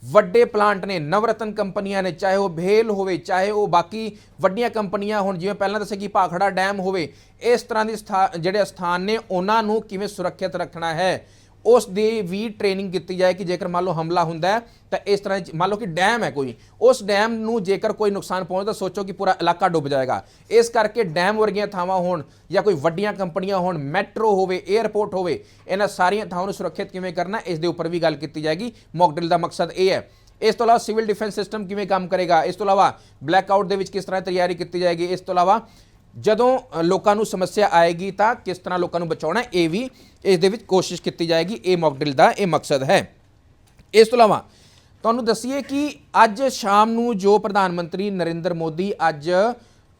ਵੱਡੇ ਪਲਾਂਟ ਨੇ, ਨਵਰਤਨ ਕੰਪਨੀਆਂ ਨੇ, ਚਾਹੇ ਉਹ ਭੇਲ ਹੋਵੇ, ਚਾਹੇ ਉਹ ਬਾਕੀ ਵੱਡੀਆਂ ਕੰਪਨੀਆਂ, ਹੋਣ ਜਿਵੇਂ ਪਹਿਲਾਂ ਦੱਸਿਆ ਕਿ ਭਾਖੜਾ ਡੈਮ ਹੋਵੇ, ਇਸ ਤਰ੍ਹਾਂ ਦੇ ਜਿਹੜੇ ਸਥਾਨ ਨੇ, ਉਹਨਾਂ ਨੂੰ ਕਿਵੇਂ ਸੁਰੱਖਿਅਤ ਰੱਖਣਾ ਹੈ? ਉਸ ਦੀ ਵੀ ਟ੍ਰੇਨਿੰਗ ਕੀਤੀ ਜਾਏ ਕਿ ਜੇਕਰ ਮੰਨ ਲਓ ਹਮਲਾ ਹੁੰਦਾ ਤਾਂ ਇਸ ਤਰ੍ਹਾਂ ਮੰਨ ਲਓ ਕਿ ਡੈਮ ਹੈ ਕੋਈ, ਉਸ ਡੈਮ ਨੂੰ ਜੇਕਰ ਕੋਈ ਨੁਕਸਾਨ ਪਹੁੰਚਦਾ ਸੋਚੋ ਕਿ ਪੂਰਾ ਇਲਾਕਾ ਡੁੱਬ ਜਾਏਗਾ। ਇਸ ਕਰਕੇ ਡੈਮ ਵਰਗੀਆਂ ਥਾਵਾਂ ਹੋਣ ਜਾਂ ਕੋਈ ਵੱਡੀਆਂ ਕੰਪਨੀਆਂ ਹੋਣ ਮੈਟਰੋ ਹੋਵੇ 에ਅਰਪੋਰਟ ਹੋਵੇ, ਇਹਨਾਂ ਸਾਰੀਆਂ ਥਾਵਾਂ ਨੂੰ ਸੁਰੱਖਿਅਤ ਕਿਵੇਂ ਕਰਨਾ, ਇਸ ਦੇ ਉੱਪਰ ਵੀ ਗੱਲ ਕੀਤੀ ਜਾਏਗੀ। ਮੌਕ ਡਰਿਲ ਦਾ ਮਕਸਦ ਇਹ ਹੈ। ਇਸ ਤੋਂ ਇਲਾਵਾ ਸਿਵਲ ਡਿਫੈਂਸ ਸਿਸਟਮ ਕਿਵੇਂ ਕੰਮ ਕਰੇਗਾ? ਇਸ ਤੋਂ ਇਲਾਵਾ ਬਲੈਕ ਆਊਟ ਦੇ ਵਿੱਚ ਕਿਸ ਤਰ੍ਹਾਂ ਤਿਆਰੀ ਕੀਤੀ ਜਾਏਗੀ? ਇਸ ਤੋਂ ਇਲਾਵਾ ਜਦੋਂ ਲੋਕਾਂ ਨੂੰ ਸਮੱਸਿਆ ਆਏਗੀ ਤਾਂ ਕਿਸ ਤਰ੍ਹਾਂ ਲੋਕਾਂ ਨੂੰ ਬਚਾਉਣਾ ਇਹ ਵੀ ਇਸ ਦੇ ਵਿੱਚ ਕੋਸ਼ਿਸ਼ ਕੀਤੀ ਜਾਏਗੀ। ਇਹ ਮੌਕ ਡਰਿਲ ਦਾ ਇਹ ਮਕਸਦ ਹੈ। ਇਸ ਤੋਂ ਇਲਾਵਾ ਤੁਹਾਨੂੰ ਦੱਸੀਏ ਕਿ ਅੱਜ ਸ਼ਾਮ ਨੂੰ ਜੋ ਪ੍ਰਧਾਨ ਮੰਤਰੀ ਨਰਿੰਦਰ ਮੋਦੀ ਅੱਜ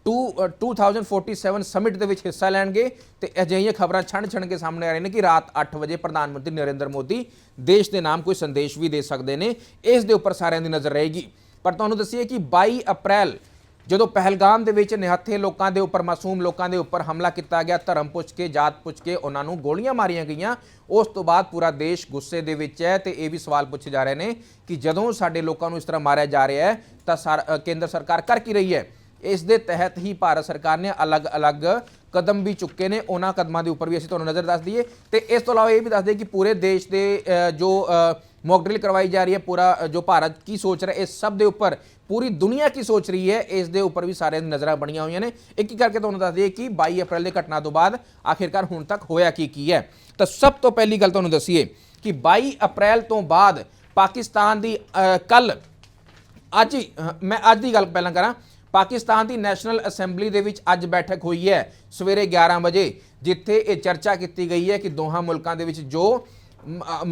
2 2047 ਸਮਿਟ ਦੇ ਵਿੱਚ ਹਿੱਸਾ ਲੈਣਗੇ ਤੇ ਅਜਿਹੀਆਂ ਖਬਰਾਂ ਛਣ ਛਣ ਕੇ ਸਾਹਮਣੇ ਆ ਰਹੀਆਂ ਨੇ ਕਿ ਰਾਤ 8 ਵਜੇ ਪ੍ਰਧਾਨ ਮੰਤਰੀ ਨਰਿੰਦਰ ਮੋਦੀ ਦੇਸ਼ ਦੇ ਨਾਮ ਕੋਈ ਸੰਦੇਸ਼ ਵੀ ਦੇ ਸਕਦੇ ਨੇ, ਇਸ ਦੇ ਉੱਪਰ ਸਾਰਿਆਂ ਦੀ ਨਜ਼ਰ ਰਹੇਗੀ। ਪਰ ਤੁਹਾਨੂੰ ਦੱਸੀਏ ਕਿ 22 ਅਪ੍ਰੈਲ ਜਦੋਂ ਪਹਿਲਗਾਮ ਦੇ ਵਿੱਚ ਨਿਹੱਥੇ ਲੋਕਾਂ ਦੇ ਉੱਪਰ, ਮਾਸੂਮ ਲੋਕਾਂ ਦੇ ਉੱਪਰ ਹਮਲਾ ਕੀਤਾ ਗਿਆ, ਧਰਮ ਪੁੱਛ ਕੇ, ਜਾਤ ਪੁੱਛ ਕੇ ਉਹਨਾਂ ਨੂੰ ਗੋਲੀਆਂ ਮਾਰੀਆਂ ਗਈਆਂ, ਉਸ ਤੋਂ ਬਾਅਦ ਪੂਰਾ ਦੇਸ਼ ਗੁੱਸੇ ਦੇ ਵਿੱਚ ਹੈ ਤੇ ਇਹ ਵੀ ਸਵਾਲ ਪੁੱਛੇ ਜਾ ਰਹੇ ਨੇ ਕਿ ਜਦੋਂ ਸਾਡੇ ਲੋਕਾਂ ਨੂੰ ਇਸ ਤਰ੍ਹਾਂ ਮਾਰਿਆ ਜਾ ਰਿਹਾ ਹੈ, ਤਾਂ ਸਰ- ਕੇਂਦਰ ਸਰਕਾਰ ਕਰ ਕੀ ਰਹੀ ਹੈ? ਇਸ ਦੇ ਤਹਿਤ ਹੀ ਭਾਰਤ ਸਰਕਾਰ ਨੇ ਅਲੱਗ-ਅਲੱਗ ਕਦਮ ਵੀ ਚੁੱਕੇ ਨੇ, ਉਹਨਾਂ ਕਦਮਾਂ ਦੇ ਉੱਪਰ ਵੀ ਅਸੀਂ ਤੁਹਾਨੂੰ ਨਜ਼ਰ ਦੱਸ ਦਈਏ ਤੇ ਇਸ ਤੋਂ ਇਲਾਵਾ ਇਹ ਵੀ ਦੱਸ ਦਈਏ ਕਿ ਪੂਰੇ ਦੇਸ਼ ਦੇ ਜੋ ਮੌਕ ਡਰਿਲ ਕਰਵਾਈ ਜਾ ਰਹੀ ਹੈ ਪੂਰਾ ਜੋ ਭਾਰਤ ਕੀ ਸੋਚ ਰਿਹਾ ਹੈ, ਇਸ ਸਭ ਦੇ ਉੱਪਰ ਪੂਰੀ ਦੁਨੀਆ ਕੀ ਸੋਚ ਰਹੀ ਹੈ ਇਸ ਦੇ ਉੱਪਰ ਵੀ ਸਾਰਿਆਂ ਦੀ ਨਜ਼ਰਾਂ ਬਣੀਆਂ ਹੋਈਆਂ ਨੇ। ਇੱਕ ਇੱਕ ਕਰਕੇ ਤੁਹਾਨੂੰ ਦੱਸ ਦਈਏ ਕਿ 22 ਅਪ੍ਰੈਲ ਦੇ ਘਟਨਾ ਤੋਂ ਬਾਅਦ ਆਖਿਰਕਾਰ ਹੁਣ ਤੱਕ ਹੋਇਆ ਕੀ ਕੀ ਹੈ। ਤਾਂ ਸਭ ਤੋਂ ਪਹਿਲੀ ਗੱਲ ਤੁਹਾਨੂੰ ਦੱਸੀਏ ਕਿ 22 ਅਪ੍ਰੈਲ ਤੋਂ ਬਾਅਦ ਪਾਕਿਸਤਾਨ ਦੀ ਕੱਲ ਅੱਜ ਹੀ ਮੈਂ ਅੱਜ ਦੀ ਗੱਲ ਪਹਿਲਾਂ ਕਰਾਂ ਪਾਕਿਸਤਾਨ ਦੀ ਨੈਸ਼ਨਲ ਅਸੈਂਬਲੀ ਦੇ ਵਿੱਚ ਅੱਜ ਬੈਠਕ ਹੋਈ ਹੈ ਸਵੇਰੇ 11 ਵਜੇ ਜਿੱਥੇ ਇਹ ਚਰਚਾ ਕੀਤੀ ਗਈ ਹੈ ਕਿ ਦੋਹਾਂ ਮੁਲਕਾਂ ਦੇ ਵਿੱਚ ਜੋ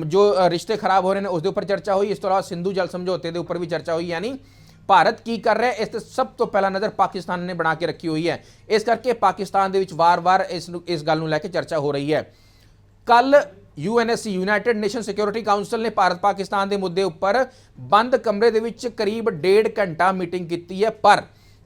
ਜੋ ਰਿਸ਼ਤੇ ਖਰਾਬ ਹੋ ਰਹੇ ਨੇ ਉਸ ਦੇ ਉੱਪਰ ਚਰਚਾ ਹੋਈ, ਇਸ ਤੋਂ ਇਲਾਵਾ ਸਿੰਧੂ ਜਲ ਸਮਝੌਤੇ ਦੇ ਉੱਪਰ ਵੀ ਚਰਚਾ ਹੋਈ, ਯਾਨੀ ਭਾਰਤ ਕੀ ਕਰ ਰਿਹਾ ਹੈ? ਇਸ ਤੇ ਸਭ ਤੋਂ ਪਹਿਲਾਂ ਨਜ਼ਰ ਪਾਕਿਸਤਾਨ ਨੇ ਬਣਾ ਕੇ ਰੱਖੀ ਹੋਈ ਹੈ। ਇਸ ਕਰਕੇ ਪਾਕਿਸਤਾਨ ਦੇ ਵਿੱਚ ਵਾਰ-ਵਾਰ ਇਸ ਨੂੰ, ਇਸ ਗੱਲ ਨੂੰ ਲੈ ਕੇ ਚਰਚਾ ਹੋ ਰਹੀ ਹੈ। ਕੱਲ UNSC United Nation Security Council ਨੇ ਭਾਰਤ ਪਾਕਿਸਤਾਨ ਦੇ ਮੁੱਦੇ ਉੱਪਰ ਬੰਦ ਕਮਰੇ ਦੇ ਵਿੱਚ ਕਰੀਬ ਡੇਢ ਘੰਟਾ ਮੀਟਿੰਗ ਕੀਤੀ ਹੈ। ਪਰ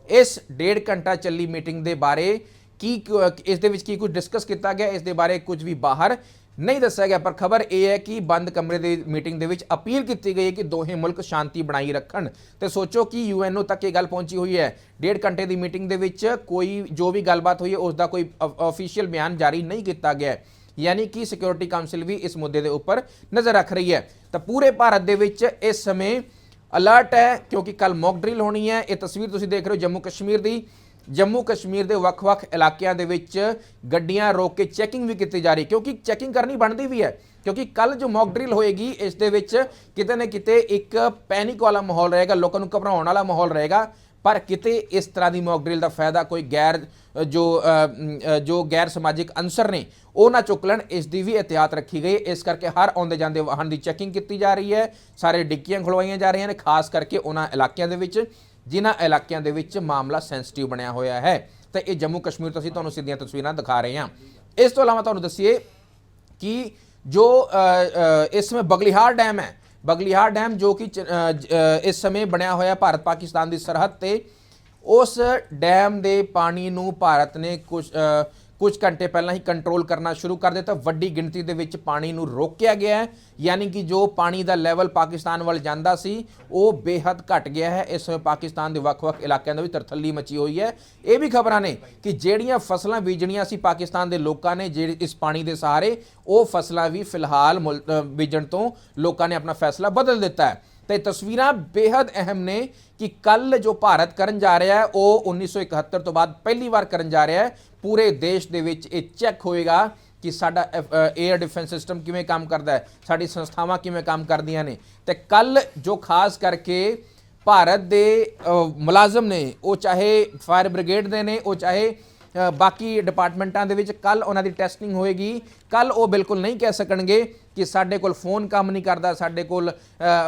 ਇਸ ਡੇਢ ਘੰਟਾ ਚੱਲੀ ਮੀਟਿੰਗ ਦੇ ਬਾਰੇ ਕੀ, ਇਸ ਦੇ ਵਿੱਚ ਕੀ ਕੁਝ ਡਿਸਕਸ ਕੀਤਾ ਗਿਆ? ਇਸ ਦੇ ਬਾਰੇ ਕੁਝ ਵੀ ਬਾਹਰ ਨਹੀਂ ਦੱਸਿਆ ਗਿਆ ਪਰ ਖਬਰ ਇਹ ਹੈ ਕਿ ਬੰਦ ਕਮਰੇ ਦੇ ਮੀਟਿੰਗ ਦੇ ਵਿੱਚ ਅਪੀਲ ਕੀਤੀ ਗਈ ਹੈ ਕਿ ਦੋਹੇ ਮੁਲਕ ਸ਼ਾਂਤੀ ਬਣਾਈ ਰੱਖਣ ਤੇ ਸੋਚੋ ਕਿ ਯੂਐਨਓ ਤੱਕ ਇਹ ਗੱਲ ਪਹੁੰਚੀ ਹੋਈ ਹੈ ਡੇਢ ਘੰਟੇ ਦੀ ਮੀਟਿੰਗ ਦੇ ਵਿੱਚ ਕੋਈ ਜੋ ਵੀ ਗੱਲਬਾਤ ਹੋਈ ਹੈ ਉਸ ਦਾ ਕੋਈ ਅਫੀਸ਼ੀਅਲ ਬਿਆਨ ਜਾਰੀ ਨਹੀਂ ਕੀਤਾ ਗਿਆ ਹੈ। ਯਾਨੀ ਕਿ ਸਿਕਿਉਰਿਟੀ ਕਾਉਂਸਲ ਵੀ ਇਸ ਮੁੱਦੇ ਦੇ ਉੱਪਰ ਨਜ਼ਰ ਰੱਖ ਰਹੀ ਹੈ ਤਾਂ ਪੂਰੇ ਭਾਰਤ ਦੇ ਵਿੱਚ ਇਸ ਸਮੇਂ ਅਲਰਟ ਹੈ ਕਿਉਂਕਿ ਕੱਲ ਮੌਕ ਡਰਿਲ ਹੋਣੀ ਹੈ ਇਹ ਤਸਵੀਰ ਤੁਸੀਂ ਦੇਖ ਰਹੇ ਹੋ ਜੰਮੂ ਕਸ਼ਮੀਰ ਦੀ ਜੰਮੂ ਕਸ਼ਮੀਰ ਦੇ ਵੱਖ-ਵੱਖ ਇਲਾਕਿਆਂ ਦੇ ਵਿੱਚ ਗੱਡੀਆਂ ਰੋਕ ਕੇ ਚੈਕਿੰਗ ਵੀ ਕੀਤੀ ਜਾ ਰਹੀ ਕਿਉਂਕਿ ਚੈਕਿੰਗ ਕਰਨੀ ਬਣਦੀ ਵੀ ਹੈ, ਕਿਉਂਕਿ ਕੱਲ ਜੋ ਮੌਕ ਡਰਿਲ ਹੋਏਗੀ, ਇਸ ਦੇ ਵਿੱਚ ਕਿਤੇ ਨਾ ਕਿਤੇ ਇੱਕ ਪੈਨਿਕ ਵਾਲਾ ਮਾਹੌਲ ਰਹੇਗਾ, ਲੋਕਾਂ ਨੂੰ ਘਬਰਾਉਣ ਵਾਲਾ ਮਾਹੌਲ ਰਹੇਗਾ, ਪਰ ਕਿਤੇ ਇਸ ਤਰ੍ਹਾਂ ਦੀ ਮੌਕ ਡਰਿਲ ਦਾ ਫਾਇਦਾ ਕੋਈ ਗੈਰ, ਜੋ ਜੋ ਗੈਰ ਸਮਾਜਿਕ ਅੰਸਰ ਨੇ, ਉਹ ਨਾ ਚੁੱਕ ਲੈਣ, ਇਸ ਦੀ ਵੀ ਇhtiyਾਤ ਰੱਖੀ ਗਈ ਇਸ ਕਰਕੇ ਹਰ ਆਉਂਦੇ ਜਾਂਦੇ ਵਾਹਨ ਦੀ ਚੈਕਿੰਗ ਕੀਤੀ ਜਾ ਰਹੀ ਹੈ, ਸਾਰੇ ਡਿੱਕੀਆਂ ਖੁਲਵਾਈਆਂ ਜਾ ਰਹੀਆਂ ਨੇ, ਖਾਸ ਕਰਕੇ ਉਹਨਾਂ ਇਲਾਕਿਆਂ ਦੇ ਵਿੱਚ। ਜਿਨ੍ਹਾਂ ਇਲਾਕਿਆਂ ਦੇ ਵਿੱਚ ਮਾਮਲਾ ਸੈਂਸਿਟਿਵ ਬਣਿਆ ਹੋਇਆ ਹੈ। ਤਾਂ ਇਹ ਜੰਮੂ ਕਸ਼ਮੀਰ ਤੋਂ ਅਸੀਂ ਤੁਹਾਨੂੰ ਸਿੱਧੀਆਂ ਤਸਵੀਰਾਂ ਦਿਖਾ ਰਹੇ ਹਾਂ। ਇਸ ਤੋਂ ਇਲਾਵਾ ਤੁਹਾਨੂੰ ਦੱਸੀਏ ਕਿ ਜੋ ਇਸ ਸਮੇਂ ਬਗਲੀਹਾਰ ਡੈਮ ਹੈ। ਬਗਲੀਹਾਰ ਡੈਮ ਜੋ ਕਿ ਇਸ ਸਮੇਂ ਬਣਿਆ ਹੋਇਆ ਭਾਰਤ ਪਾਕਿਸਤਾਨ ਦੀ ਸਰਹੱਦ ਤੇ, ਉਸ ਡੈਮ ਦੇ ਪਾਣੀ ਨੂੰ ਭਾਰਤ ਨੇ ਕੁਝ ਕੁਝ ਘੰਟੇ ਪਹਿਲਾਂ ਹੀ ਕੰਟਰੋਲ ਕਰਨਾ ਸ਼ੁਰੂ ਕਰ ਦਿੱਤਾ। ਵੱਡੀ ਗਿਣਤੀ ਦੇ ਵਿੱਚ ਪਾਣੀ ਨੂੰ ਰੋਕਿਆ ਗਿਆ ਹੈ। ਯਾਨੀ ਕਿ ਜੋ ਪਾਣੀ ਦਾ ਲੈਵਲ ਪਾਕਿਸਤਾਨ ਵੱਲ ਜਾਂਦਾ ਸੀ, ਉਹ ਬੇਹੱਦ ਘਟ ਗਿਆ ਹੈ। ਇਸ ਸਮੇਂ ਪਾਕਿਸਤਾਨ ਦੇ ਵੱਖ-ਵੱਖ ਇਲਾਕਿਆਂ ਦੇ ਵਿੱਚ ਤਰਥੱਲੀ ਮਚੀ ਹੋਈ ਹੈ। ਇਹ ਵੀ ਖਬਰਾਂ ਨੇ ਕਿ ਜਿਹੜੀਆਂ ਫਸਲਾਂ ਬੀਜਣੀਆਂ ਸੀ ਪਾਕਿਸਤਾਨ ਦੇ ਲੋਕਾਂ ਨੇ, ਜਿਹੜੀ ਇਸ ਪਾਣੀ ਦੇ ਸਹਾਰੇ, ਉਹ ਫਸਲਾਂ ਵੀ ਫਿਲਹਾਲ ਮੁਲ- ਬੀਜਣ ਤੋਂ ਲੋਕਾਂ ਨੇ ਆਪਣਾ ਫੈਸਲਾ ਬਦਲ ਦਿੱਤਾ ਹੈ। ਤੇ ਤਸਵੀਰਾਂ ਬੇहद ਅਹਿਮ ਨੇ ਕਿ ਕੱਲ ਜੋ ਭਾਰਤ ਕਰਨ ਜਾ ਰਿਹਾ ਹੈ, ਉਹ 1971 ਤੋਂ ਬਾਅਦ ਪਹਿਲੀ ਵਾਰ ਕਰਨ ਜਾ ਰਿਹਾ ਹੈ। ਪੂਰੇ ਦੇਸ਼ ਦੇ ਵਿੱਚ ਇਹ ਚੈੱਕ ਹੋਏਗਾ ਕਿ ਸਾਡਾ ਏਅਰ ਡਿਫੈਂਸ ਸਿਸਟਮ ਕਿਵੇਂ ਕੰਮ ਕਰਦਾ ਹੈ, ਸਾਡੀ ਸੰਸਥਾਵਾਂ ਕਿਵੇਂ ਕੰਮ ਕਰਦੀਆਂ ਨੇ। ਤੇ ਕੱਲ ਜੋ ਖਾਸ ਕਰਕੇ ਭਾਰਤ ਦੇ ਮੁਲਾਜ਼ਮ ਨੇ, ਉਹ ਚਾਹੇ ਫਾਇਰ ਬ੍ਰਿਗੇਡ ਦੇ ਨੇ, ਉਹ ਚਾਹੇ ਬਾਕੀ ਡਿਪਾਰਟਮੈਂਟਾਂ ਦੇ ਵਿੱਚ ਕੱਲ ਉਹਨਾਂ ਦੀ ਟੈਸਟਿੰਗ ਹੋਏਗੀ। ਕੱਲ ਉਹ ਬਿਲਕੁਲ ਨਹੀਂ ਕਹਿ ਸਕਣਗੇ ਕਿ ਸਾਡੇ ਕੋਲ ਫੋਨ ਕੰਮ ਨਹੀਂ ਕਰਦਾ, ਸਾਡੇ ਕੋਲ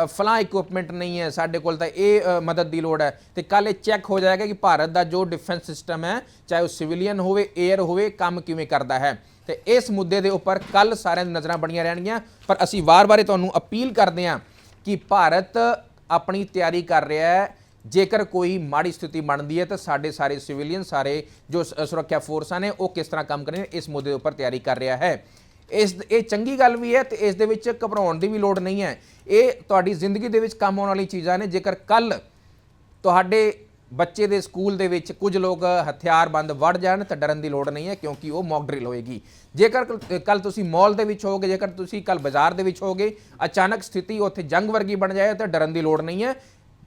ਫਲਾਂ ਇਕਵਿਪਮੈਂਟ ਨਹੀਂ ਹੈ, ਸਾਡੇ ਕੋਲ ਤਾਂ ਇਹ ਮਦਦ ਦੀ ਲੋੜ ਹੈ। ਤੇ ਕੱਲ ਇਹ ਚੈੱਕ ਹੋ ਜਾਏਗਾ ਕਿ ਭਾਰਤ ਦਾ ਜੋ ਡਿਫੈਂਸ ਸਿਸਟਮ ਹੈ, ਚਾਹੇ ਉਹ ਸਿਵਿਲੀਅਨ ਹੋਵੇ 에ਅਰ ਹੋਵੇ, ਕੰਮ ਕਿਵੇਂ ਕਰਦਾ ਹੈ। ਤੇ ਇਸ ਮੁੱਦੇ ਦੇ ਉੱਪਰ ਕੱਲ ਸਾਰਿਆਂ ਦੀ ਨਜ਼ਰਾਂ ਬਣੀਆਂ ਰਹਿਣਗੀਆਂ। ਪਰ ਅਸੀਂ ਵਾਰ-ਵਾਰ ਤੁਹਾਨੂੰ ਅਪੀਲ ਕਰਦੇ ਹਾਂ ਕਿ ਭਾਰਤ ਆਪਣੀ ਤਿਆਰੀ ਕਰ ਰਿਹਾ ਹੈ। ਜੇਕਰ ਕੋਈ ਮਾੜੀ ਸਥਿਤੀ ਬਣਦੀ ਹੈ ਤਾਂ ਸਾਡੇ ਸਾਰੇ ਸਿਵਿਲੀਅਨ, ਸਾਰੇ ਜੋ ਸ- ਸੁਰੱਖਿਆ ਫੋਰਸਾਂ ਨੇ, ਉਹ ਕਿਸ ਤਰ੍ਹਾਂ ਕੰਮ ਕਰਨਗੇ, ਇਸ ਮੁੱਦੇ ਦੇ ਉੱਪਰ ਤਿਆਰੀ ਕਰ ਰਿਹਾ ਹੈ। ਇਸ ਇਹ ਚੰਗੀ ਗੱਲ ਵੀ ਹੈ ਤੇ ਇਸ ਦੇ ਵਿੱਚ ਘਬਰਾਉਣ ਦੀ ਵੀ ਲੋੜ ਨਹੀਂ ਹੈ। ਇਹ ਤੁਹਾਡੀ ਜ਼ਿੰਦਗੀ ਦੇ ਵਿੱਚ ਕੰਮ ਆਉਣ ਵਾਲੀ ਚੀਜ਼ਾਂ ਨੇ, ਜੇਕਰ ਕੱਲ ਤੁਹਾਡੇ ਬੱਚੇ ਦੇ ਸਕੂਲ ਦੇ ਵਿੱਚ ਕੁਝ ਲੋਕ ਹਥਿਆਰਬੰਦ ਵੜ ਜਾਣ ਤਾਂ ਡਰਨ ਦੀ ਲੋੜ ਨਹੀਂ ਹੈ, ਕਿਉਂਕਿ ਉਹ ਮੌਕ ਡਰਿਲ ਹੋਏਗੀ। ਜੇਕਰ ਕੱਲ ਤੁਸੀਂ ਮਾਲ ਦੇ ਵਿੱਚ ਹੋਗੇ ਜੇਕਰ ਤੁਸੀਂ ਕੱਲ ਬਾਜ਼ਾਰ ਦੇ ਵਿੱਚ ਹੋਗੇ ਅਚਾਨਕ ਸਥਿਤੀ ਉੱਥੇ ਜੰਗ ਵਰਗੀ ਬਣ ਜਾਏ ਤਾਂ ਡਰਨ ਦੀ ਲੋੜ ਨਹੀਂ ਹੈ।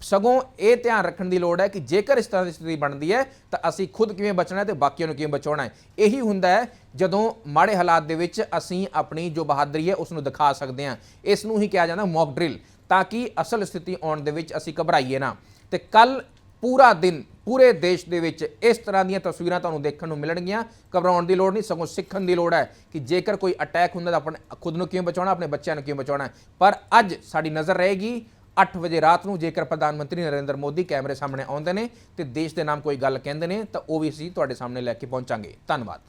ਸਗੋਂ ਇਹ ਧਿਆਨ ਰੱਖਣ ਦੀ ਲੋੜ ਹੈ ਕਿ ਜੇਕਰ ਇਸ ਤਰ੍ਹਾਂ ਦੀ ਸਥਿਤੀ ਬਣਦੀ ਹੈ, ਤਾਂ ਅਸੀਂ ਖੁਦ ਕਿਵੇਂ ਬਚਣਾ ਹੈ ਤੇ ਬਾਕੀਆਂ ਨੂੰ ਕਿਵੇਂ ਬਚਾਉਣਾ ਹੈ। ਇਹੀ ਹੁੰਦਾ ਹੈ, ਜਦੋਂ ਮਾੜੇ ਹਾਲਾਤ ਦੇ ਵਿੱਚ ਅਸੀਂ ਆਪਣੀ ਜੋ ਬਹਾਦਰੀ ਹੈ ਉਸ ਨੂੰ ਦਿਖਾ ਸਕਦੇ ਹਾਂ। ਇਸ ਨੂੰ ਹੀ ਕਿਹਾ ਜਾਂਦਾ ਮੌਕ ਡਰਿਲ ਤਾਂ ਕਿ ਅਸਲ ਸਥਿਤੀ ਆਉਣ ਦੇ ਵਿੱਚ ਅਸੀਂ ਘਬਰਾਈਏ ਨਾ। ਤੇ ਕੱਲ ਪੂਰਾ ਦਿਨ, ਪੂਰੇ ਦੇਸ਼ ਦੇ ਵਿੱਚ ਇਸ ਤਰ੍ਹਾਂ ਦੀਆਂ ਤਸਵੀਰਾਂ ਤੁਹਾਨੂੰ ਦੇਖਣ ਨੂੰ ਮਿਲਣਗੀਆਂ। ਘਬਰਾਉਣ ਦੀ ਲੋੜ ਨਹੀਂ, ਸਗੋਂ ਸਿੱਖਣ ਦੀ ਲੋੜ ਹੈ ਕਿ ਜੇਕਰ ਕੋਈ ਅਟੈਕ ਹੁੰਦਾ ਤਾਂ ਆਪਣੇ ਖੁਦ ਨੂੰ ਕਿਵੇਂ ਬਚਾਉਣਾ, ਆਪਣੇ ਬੱਚਿਆਂ ਨੂੰ ਕਿਵੇਂ ਬਚਾਉਣਾ ਪਰ ਅੱਜ ਸਾਡੀ ਨਜ਼ਰ ਰਹੇਗੀ 8 ਵਜੇ ਰਾਤ ਨੂੰ ਜੇਕਰ ਪ੍ਰਧਾਨ ਮੰਤਰੀ ਨਰਿੰਦਰ ਮੋਦੀ ਕੈਮਰੇ ਸਾਹਮਣੇ ਆਉਂਦੇ ਨੇ ਤੇ ਦੇਸ਼ ਦੇ ਨਾਮ ਕੋਈ ਗੱਲ ਕਹਿੰਦੇ ਨੇ, ਤਾਂ ਉਹ ਵੀ ਅਸੀਂ ਤੁਹਾਡੇ ਸਾਹਮਣੇ ਲੈ ਕੇ ਪਹੁੰਚਾਂਗੇ। ਧੰਨਵਾਦ।